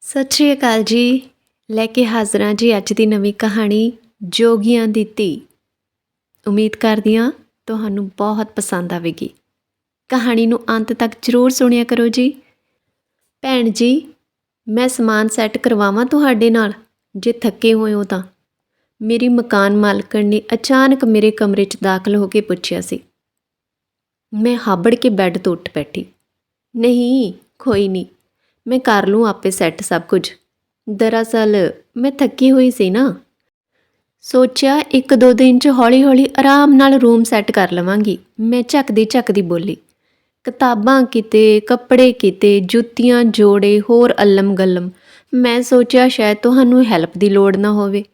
ਸਤਿ ਸ਼੍ਰੀ ਅਕਾਲ ਜੀ। ਲੈ ਕੇ ਹਾਜ਼ਰਾਂ ਜੀ ਅੱਜ ਦੀ ਨਵੀਂ ਕਹਾਣੀ, ਜੋਗੀਆਂ ਦੀ ਧੀ। ਉਮੀਦ ਕਰਦੀ ਹਾਂ ਤੁਹਾਨੂੰ ਬਹੁਤ ਪਸੰਦ ਆਵੇਗੀ। ਕਹਾਣੀ ਨੂੰ ਅੰਤ ਤੱਕ ਜ਼ਰੂਰ ਸੁਣਿਆ ਕਰੋ ਜੀ। ਭੈਣ ਜੀ, ਮੈਂ ਸਮਾਨ ਸੈੱਟ ਕਰਵਾਵਾਂ ਤੁਹਾਡੇ ਨਾਲ, ਜੇ ਥੱਕੇ ਹੋਏ ਹੋ ਤਾਂ। ਮੇਰੀ ਮਕਾਨ ਮਾਲਕਣ ਨੇ ਅਚਾਨਕ ਮੇਰੇ ਕਮਰੇ 'ਚ ਦਾਖਲ ਹੋ ਕੇ ਪੁੱਛਿਆ ਸੀ। ਮੈਂ ਹਾਬੜ ਕੇ ਬੈੱਡ ਤੋਂ ਉੱਠ ਬੈਠੀ। ਨਹੀਂ, ਕੋਈ ਨਹੀਂ ਮੈਂ ਕਰ ਲੂੰ ਆਪੇ ਸੈੱਟ ਸਭ ਕੁਝ। ਦਰਅਸਲ ਮੈਂ ਥੱਕੀ ਹੋਈ ਸੀ ਨਾ। ਸੋਚਿਆ ਇੱਕ ਦੋ ਦਿਨ ਚ ਹੌਲੀ ਹੌਲੀ ਆਰਾਮ ਨਾਲ ਰੂਮ ਸੈੱਟ ਕਰ ਲਵਾਂਗੀ। ਮੈਂ ਝੱਕਦੀ ਝੱਕਦੀ ਬੋਲੀ, ਕਿਤਾਬਾਂ ਕਿਤੇ, ਕੱਪੜੇ ਕਿਤੇ, ਜੁੱਤੀਆਂ, ਜੋੜੇ, ਹੋਰ ਅਲਮ ਗਲਮ ਮੈਂ ਸੋਚਿਆ ਸ਼ਾਇਦ ਤੁਹਾਨੂੰ ਹੈਲਪ ਦੀ ਲੋੜ ਨਾ ਹੋਵੇ।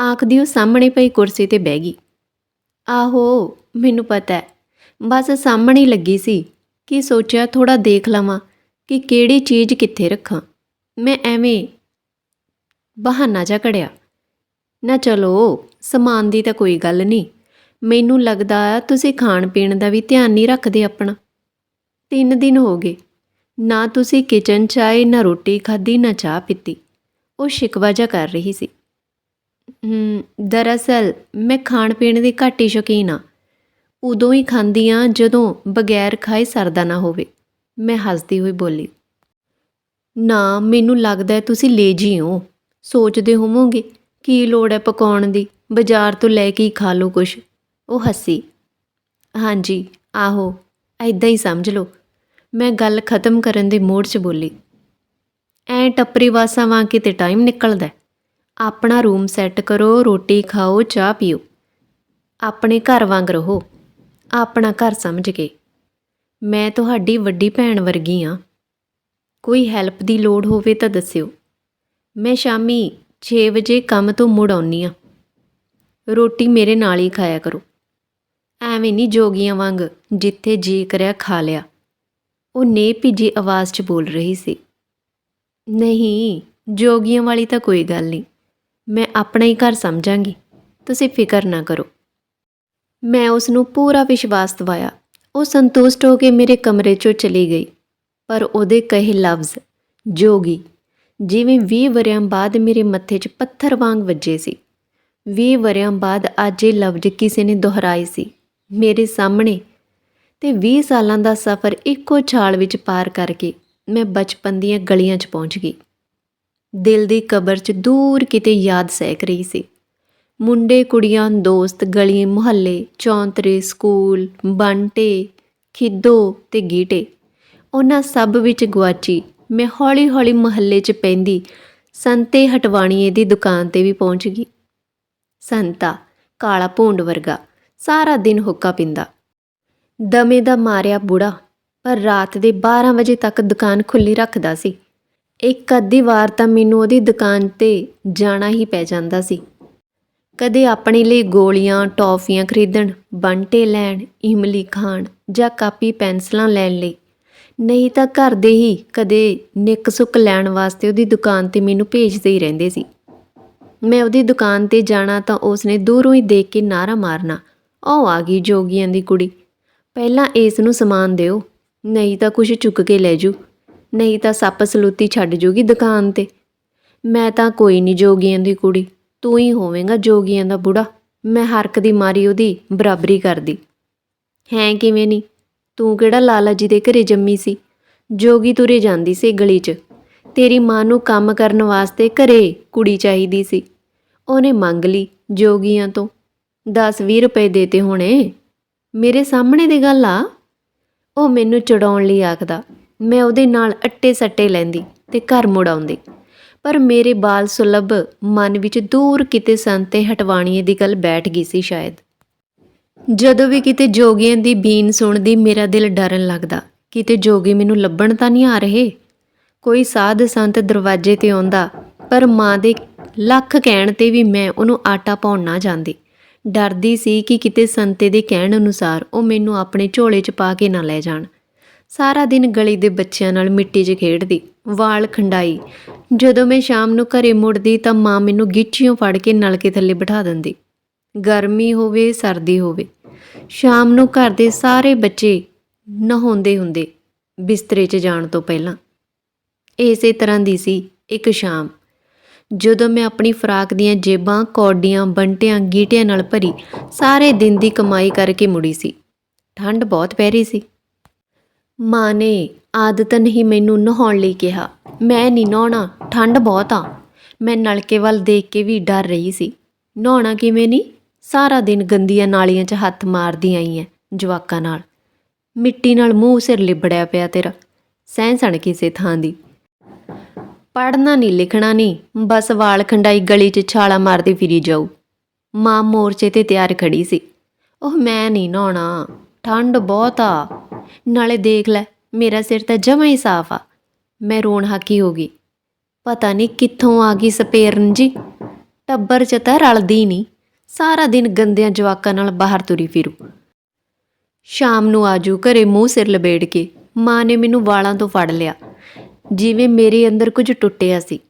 ਆਖਦੀ ਉਹ ਸਾਹਮਣੇ ਪਈ ਕੁਰਸੀ ਤੇ ਬਹਿ ਗਈ। ਆਹੋ, ਮੈਨੂੰ ਪਤਾ ਹੈ। ਬਸ ਸਾਹਮਣੇ ਲੱਗੀ ਸੀ। ਕਿ ਸੋਚਿਆ ਥੋੜਾ ਦੇਖ ਲਵਾਂ। ਕਿ ਕਿਹੜੀ ਚੀਜ਼ ਕਿੱਥੇ ਰੱਖਾਂ? ਮੈਂ ਐਵੇਂ ਬਹਾਨਾ ਜਾ ਘੜਿਆ। ਨਾ ਚਲੋ, ਸਮਾਨ ਦੀ ਤਾਂ ਕੋਈ ਗੱਲ ਨਹੀਂ। ਮੈਨੂੰ ਲੱਗਦਾ ਤੁਸੀਂ ਖਾਣ ਪੀਣ ਦਾ ਵੀ ਧਿਆਨ ਨਹੀਂ ਰੱਖਦੇ ਆਪਣਾ। ਤਿੰਨ ਦਿਨ ਹੋ ਗਏ। ਨਾ ਤੁਸੀਂ ਕਿਚਨ 'ਚ ਆਏ, ਨਾ ਰੋਟੀ ਖਾਧੀ, ਨਾ ਚਾਹ ਪੀਤੀ। ਉਹ ਸ਼ਿਕਵਾ ਜਿਹਾ ਕਰ ਰਹੀ ਸੀ। ਦਰਅਸਲ ਮੈਂ ਖਾਣ ਪੀਣ ਦੀ ਘੱਟ ਹੀ ਸ਼ੌਕੀਨ ਆ ਉਦੋਂ ਹੀ ਖਾਂਦੀ ਆ ਜਦੋਂ ਬਗੈਰ ਖਾਏ ਸਰਦਾ ਨਾ ਹੋਵੇ। ਮੈਂ ਹੱਸਦੀ ਹੋਈ ਬੋਲੀ, ਨਾ, ਮੈਨੂੰ ਲੱਗਦਾ ਹੈ ਤੁਸੀਂ ਲੇਜੀ ਹੋ। ਸੋਚਦੇ ਹੋਵੋਗੇ ਕੀ ਲੋੜ ਹੈ ਪਕਾਉਣ ਦੀ? ਬਾਜ਼ਾਰ ਤੋਂ ਲੈ ਕੇ ਹੀ ਖਾ ਲਓ ਕੁਛ। ਉਹ ਹੱਸੀ, ਹਾਂਜੀ, ਆਹੋ ਐਦਾਂ ਹੀ ਸਮਝ ਲਓ। ਮੈਂ ਗੱਲ ਖਤਮ ਕਰਨ ਦੇ ਮੋੜ 'ਚ ਬੋਲੀ, ਐ ਟੱਪਰੀ ਵਾਸਾਂ ਵਾਂ ਕਿਤੇ ਟਾਈਮ ਨਿਕਲਦਾ ਆਪਣਾ ਰੂਮ ਸੈੱਟ ਕਰੋ, ਰੋਟੀ ਖਾਓ, ਚਾਹ ਪੀਓ। ਆਪਣੇ ਘਰ ਵਾਂਗ ਰਹੋ। ਆਪਣਾ ਘਰ ਸਮਝ ਕੇ। ਮੈਂ ਤੁਹਾਡੀ ਵੱਡੀ ਭੈਣ ਵਰਗੀ ਆ। ਕੋਈ ਹੈਲਪ ਦੀ ਲੋੜ ਹੋਵੇ ਤਾਂ ਦੱਸਿਓ। ਮੈਂ ਸ਼ਾਮੀ 6 ਵਜੇ ਕੰਮ ਤੋਂ ਮੁੜ ਆਉਣੀ ਆ। ਰੋਟੀ ਮੇਰੇ ਨਾਲ ਹੀ ਖਾਇਆ ਕਰੋ। ਐਵੇਂ ਨਹੀਂ ਜੋਗੀਆਂ ਵਾਂਗ ਜਿੱਥੇ ਜੀ ਕਰਿਆ ਖਾ ਲਿਆ। ਉਹ ਨੇ ਭਿੱਜੀ ਆਵਾਜ਼ 'ਚ ਬੋਲ ਰਹੀ ਸੀ। ਨਹੀਂ, ਜੋਗੀਆਂ ਵਾਲੀ ਤਾਂ ਕੋਈ ਗੱਲ ਨਹੀਂ। ਮੈਂ ਆਪਣਾ ਹੀ ਘਰ ਸਮਝਾਂਗੀ। ਤੁਸੀਂ ਫਿਕਰ ਨਾ ਕਰੋ। ਮੈਂ ਉਸ ਨੂੰ ਪੂਰਾ ਵਿਸ਼ਵਾਸ ਦਿਵਾਇਆ। ਉਹ ਸੰਤੁਸ਼ਟ ਹੋ ਕੇ ਮੇਰੇ ਕਮਰੇ 'ਚੋਂ ਚਲੀ ਗਈ। ਪਰ ਉਹਦੇ ਕਹੇ ਲਫ਼ਜ਼, ਜੋਗੀ, ਜਿਵੇਂ 20 ਵਰਿਆਂ ਬਾਅਦ ਮੇਰੇ ਮੱਥੇ 'ਚ ਪੱਥਰ ਵਾਂਗ ਵੱਜੇ ਸੀ। 20 ਵਰਿਆਂ ਬਾਅਦ ਅੱਜ ਇਹ ਲਫ਼ਜ਼ ਕਿਸੇ ਨੇ ਦੁਹਰਾਏ ਸੀ, ਮੇਰੇ ਸਾਹਮਣੇ। ਤੇ 20 ਸਾਲਾਂ ਦਾ ਸਫ਼ਰ ਇੱਕੋ ਛਾਲ ਵਿੱਚ ਪਾਰ ਕਰਕੇ ਮੈਂ ਬਚਪਨ ਦੀਆਂ ਗਲੀਆਂ 'ਚ ਪਹੁੰਚ ਗਈ। ਦਿਲ ਦੀ ਕਬਰ 'ਚ ਦੂਰ ਕਿਤੇ ਯਾਦ ਸਹਿਕ ਰਹੀ ਸੀ। ਮੁੰਡੇ, ਕੁੜੀਆਂ, ਦੋਸਤ, ਗਲੀ, ਮੁਹੱਲੇ, ਚੌਂਤਰੇ, ਸਕੂਲ, ਬੰਟੇ, ਖਿੱਦੋ ਤੇ ਗੀਟੇ। ਉਹਨਾਂ ਸਭ ਵਿੱਚ ਗਵਾਚੀ ਮੈਂ ਹੌਲੀ-ਹੌਲੀ ਮੁਹੱਲੇ 'ਚ ਪੈਂਦੀ ਸੰਤੇ ਹਟਵਾਣੀਏ ਦੀ ਦੁਕਾਨ ਤੇ ਵੀ ਪਹੁੰਚ ਗਈ। ਸੰਤਾ, ਕਾਲਾ ਭੂੰਡ ਵਰਗਾ, ਸਾਰਾ ਦਿਨ ਹੁੱਕਾ ਪਿੰਦਾ। ਦਮੇ ਦਾ ਮਾਰਿਆ ਬੁੜਾ, ਪਰ ਰਾਤ ਦੇ 12 ਵਜੇ ਤੱਕ ਦੁਕਾਨ ਖੁੱਲੀ ਰੱਖਦਾ ਸੀ। ਇੱਕ ਅੱਧੀ ਵਾਰ ਤਾਂ ਮੈਨੂੰ ਉਹਦੀ ਦੁਕਾਨ ਤੇ ਜਾਣਾ ਹੀ ਪੈ ਜਾਂਦਾ ਸੀ। ਕਦੇ ਆਪਣੇ ਲਈ ਗੋਲੀਆਂ, ਟੌਫੀਆਂ ਖਰੀਦਣ, ਬੰਟੇ ਲੈਣ, ਇਮਲੀ ਖਾਣ ਜਾਂ ਕਾਪੀ ਪੈਨਸਲਾਂ ਲੈਣ ਲਈ। ਨਹੀਂ ਤਾਂ ਘਰ ਦੇ ਹੀ ਕਦੇ ਨਿੱਕ ਸੁੱਕ ਲੈਣ ਵਾਸਤੇ ਉਹਦੀ ਦੁਕਾਨ ਤੇ ਮੈਨੂੰ ਭੇਜਦੇ ਹੀ ਰਹਿੰਦੇ ਸੀ। ਮੈਂ ਉਹਦੀ ਦੁਕਾਨ ਤੇ ਜਾਣਾ ਤਾਂ ਉਸਨੇ ਦੂਰੋਂ ਹੀ ਦੇਖ ਕੇ ਨਾਰਾ ਮਾਰਨਾ, ਉਹ ਆ ਗਈ ਜੋਗੀਆਂ ਦੀ ਕੁੜੀ। ਪਹਿਲਾਂ ਇਸ ਨੂੰ ਸਮਾਨ ਦਿਓ, ਨਹੀਂ ਤਾਂ ਕੁਝ ਚੁੱਕ ਕੇ ਲੈ ਜੂ ਨਹੀਂ ਤਾਂ ਸੱਪ ਸਲੂਤੀ ਛੱਡ ਜੂਗੀ ਦੁਕਾਨ ਤੇ। ਮੈਂ ਤਾਂ ਕੋਈ ਨਹੀਂ ਜੋਗੀਆਂ ਦੀ ਕੁੜੀ। ਤੂੰ ਹੀ ਹੋਵੇਂਗਾ ਜੋਗੀਆਂ ਦਾ ਬੁੜਾ। ਮੈਂ ਹਰਕ ਦੀ ਮਾਰੀ ਉਹਦੀ ਬਰਾਬਰੀ ਕਰਦੀ। ਹੈ ਕਿਵੇਂ ਨਹੀਂ ਤੂੰ ਕਿਹੜਾ ਲਾਲਾ ਜੀ ਦੇ ਘਰੇ ਜੰਮੀ ਸੀ? ਜੋਗੀ ਤੁਰੇ ਜਾਂਦੀ ਸੀ ਗਲੀ 'ਚ। ਤੇਰੀ ਮਾਂ ਨੂੰ ਕੰਮ ਕਰਨ ਵਾਸਤੇ ਘਰੇ ਕੁੜੀ ਚਾਹੀਦੀ ਸੀ। ਉਹਨੇ ਮੰਗ ਲਈ ਜੋਗੀਆਂ ਤੋਂ। 10-20 ਰੁਪਏ ਦੇਤੇ ਹੋਣੇ। ਮੇਰੇ ਸਾਹਮਣੇ ਦੀ ਗੱਲ ਆ। ਉਹ ਮੈਨੂੰ ਚੜਾਉਣ ਲਈ ਆਖਦਾ। ਮੈਂ ਉਹਦੇ ਨਾਲ ਅੱਟੇ ਸੱਟੇ ਲੈਂਦੀ ਤੇ ਘਰ ਮੁੜ ਆਉਂਦੀ ਪਰ ਮੇਰੇ ਬਾਲ ਸੁਲਭ ਮਨ ਵਿੱਚ ਦੂਰ ਕਿਤੇ ਸੰਤੇ ਹਟਵਾਣੀਏ ਦੀ ਗੱਲ ਬੈਠ ਗਈ ਸੀ ਸ਼ਾਇਦ। ਜਦੋਂ ਵੀ ਕਿਤੇ ਜੋਗੀਆਂ ਦੀ ਬੀਨ ਸੁਣਦੀ ਮੇਰਾ ਦਿਲ ਡਰਨ ਲੱਗਦਾ। ਕਿਤੇ ਜੋਗੀ ਮੈਨੂੰ ਲੱਭਣ ਤਾਂ ਨਹੀਂ ਆ ਰਹੇ। ਕੋਈ ਸਾਧ ਸੰਤ ਦਰਵਾਜ਼ੇ ਤੇ ਆਉਂਦਾ, ਪਰ ਮਾਂ ਦੇ ਲੱਖ ਕਹਿਣ ਤੇ ਵੀ ਮੈਂ ਉਹਨੂੰ ਆਟਾ ਪਾਉਣ ਨਾ ਜਾਂਦੀ। ਡਰਦੀ ਸੀ ਕਿ ਕਿਤੇ ਸੰਤੇ ਦੇ ਕਹਿਣ ਅਨੁਸਾਰ ਉਹ ਮੈਨੂੰ ਆਪਣੇ ਝੋਲੇ 'ਚ ਪਾ ਕੇ ਨਾ ਲੈ ਜਾਣ। ਸਾਰਾ ਦਿਨ ਗਲੀ ਦੇ ਬੱਚਿਆਂ ਨਾਲ ਮਿੱਟੀ 'ਚ ਖੇਡਦੀ, ਵਾਲ ਖੰਡਾਈ। ਜਦੋਂ ਮੈਂ ਸ਼ਾਮ ਨੂੰ ਘਰੇ ਮੁੜਦੀ ਤਾਂ ਮਾਂ ਮੈਨੂੰ ਗਿੱਚੀਆਂ ਫੜ ਕੇ ਨਲਕੇ ਥੱਲੇ ਬਿਠਾ ਦਿੰਦੀ। ਗਰਮੀ ਹੋਵੇ, ਸਰਦੀ ਹੋਵੇ। ਸ਼ਾਮ ਨੂੰ ਘਰ ਦੇ ਸਾਰੇ ਬੱਚੇ ਨਹਾਉਂਦੇ ਹੁੰਦੇ, ਬਿਸਤਰੇ 'ਚ ਜਾਣ ਤੋਂ ਪਹਿਲਾਂ। ਇਸੇ ਤਰ੍ਹਾਂ ਦੀ ਸੀ ਇੱਕ ਸ਼ਾਮ। ਜਦੋਂ ਮੈਂ ਆਪਣੀ ਫਰਾਕ ਦੀਆਂ ਜੇਬਾਂ, ਕੌਡੀਆਂ, ਬੰਟਿਆਂ, ਗੀਟਿਆਂ ਨਾਲ ਭਰੀ, ਸਾਰੇ ਦਿਨ ਦੀ ਕਮਾਈ ਕਰਕੇ ਮੁੜੀ ਸੀ। ਠੰਡ ਬਹੁਤ ਪੈ ਰਹੀ ਸੀ। ਮਾਂ ਨੇ ਆਦਤਨ ਹੀ ਮੈਨੂੰ ਨਹਾਉਣ ਲਈ ਕਿਹਾ। ਮੈਂ ਨਹੀਂ ਨਹਾਉਣਾ, ਠੰਡ ਬਹੁਤ ਆ। ਮੈਂ ਨਲਕੇ ਵੱਲ ਦੇਖ ਕੇ ਵੀ ਡਰ ਰਹੀ ਸੀ। ਨਹਾਉਣਾ ਕਿਵੇਂ ਨਹੀਂ ਸਾਰਾ ਦਿਨ ਗੰਦੀਆਂ ਨਾਲੀਆਂ 'ਚ ਹੱਥ ਮਾਰਦੀ ਆਈ ਐ ਜਵਾਕਾਂ ਨਾਲ। ਮਿੱਟੀ ਨਾਲ ਮੂੰਹ ਸਿਰ ਲਿਬੜਿਆ ਪਿਆ ਤੇਰਾ। ਸਹਿ ਸਣ ਕਿਸੇ ਥਾਂ ਦੀ। ਪੜਨਾ ਨਹੀਂ ਲਿਖਣਾ ਨਹੀਂ ਬਸ ਵਾਲ ਖੰਡਾਈ ਗਲੀ 'ਚ ਛਾਲਾ ਮਾਰਦੀ ਫਿਰੀ ਜਾਊ। ਮਾਂ ਮੋਰਚੇ ਤੇ ਤਿਆਰ ਖੜੀ ਸੀ। ਉਹ ਮੈਂ ਨਹੀਂ ਨਹਾਉਣਾ। ਠੰਡ ਬਹੁਤ ਆ। ਨਾਲੇ ਦੇਖ ਲੈ, ਮੇਰਾ ਸਿਰ ਤਾਂ ਜਮਾਂ ਹੀ ਸਾਫ਼ ਆ। ਮੈਂ ਰੋਣ ਹਾਕੀ ਹੋ ਗਈ। ਪਤਾ ਨਹੀਂ ਕਿੱਥੋਂ ਆ ਗਈ ਸਪੇਰਨ ਜੀ। ਟੱਬਰ 'ਚ ਤਾਂ ਰਲਦੀ ਨਹੀਂ। ਸਾਰਾ ਦਿਨ ਗੰਦਿਆਂ ਜਵਾਕਾਂ ਨਾਲ ਬਾਹਰ ਤੁਰੀ ਫਿਰੂ। ਸ਼ਾਮ ਨੂੰ ਆਜੂ ਘਰੇ ਮੂੰਹ ਸਿਰ ਲਬੇੜ ਕੇ। ਮਾਂ ਨੇ ਮੈਨੂੰ ਵਾਲਾਂ ਤੋਂ ਫੜ ਲਿਆ। ਜਿਵੇਂ ਮੇਰੇ ਅੰਦਰ ਕੁਝ ਟੁੱਟਿਆ ਸੀ।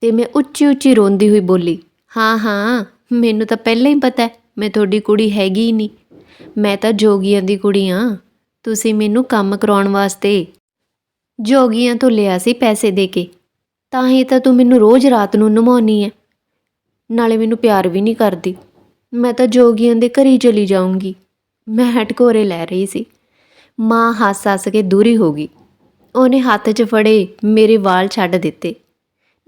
ਤੇ ਮੈਂ ਉੱਚੀ ਉੱਚੀ ਰੋਂਦੀ ਹੋਈ ਬੋਲੀ, ਹਾਂ ਹਾਂ, ਮੈਨੂੰ ਤਾਂ ਪਹਿਲਾਂ ਹੀ ਪਤਾ ਹੈ, ਮੈਂ ਤੁਹਾਡੀ ਕੁੜੀ ਹੈਗੀ ਹੀ ਨਹੀਂ। ਮੈਂ ਤਾਂ ਜੋਗੀਆਂ ਦੀ ਕੁੜੀ ਆ। ਤੁਸੀਂ ਮੈਨੂੰ ਕੰਮ ਕਰਾਉਣ ਵਾਸਤੇ ਜੋਗੀਆਂ ਤੋਂ ਲਿਆ ਸੀ ਪੈਸੇ ਦੇ ਕੇ। ਤਾਂ ਹੀ ਤਾਂ ਤੂੰ ਮੈਨੂੰ ਰੋਜ਼ ਰਾਤ ਨੂੰ ਨਮਾਉਣੀ ਹੈ ਨਾਲੇ ਮੈਨੂੰ ਪਿਆਰ ਵੀ ਨਹੀਂ ਕਰਦੀ। ਮੈਂ ਤਾਂ ਜੋਗੀਆਂ ਦੇ ਘਰ ਹੀ ਚਲੀ ਜਾਊਂਗੀ। ਮੈਂ ਹਟਕੋਰੇ ਲੈ ਰਹੀ ਸੀ। ਮਾਂ ਹੱਸ ਹੱਸ ਕੇ ਦੂਰੀ ਹੋ ਗਈ। ਉਹਨੇ ਹੱਥ 'ਚ ਫੜੇ ਮੇਰੇ ਵਾਲ ਛੱਡ ਦਿੱਤੇ।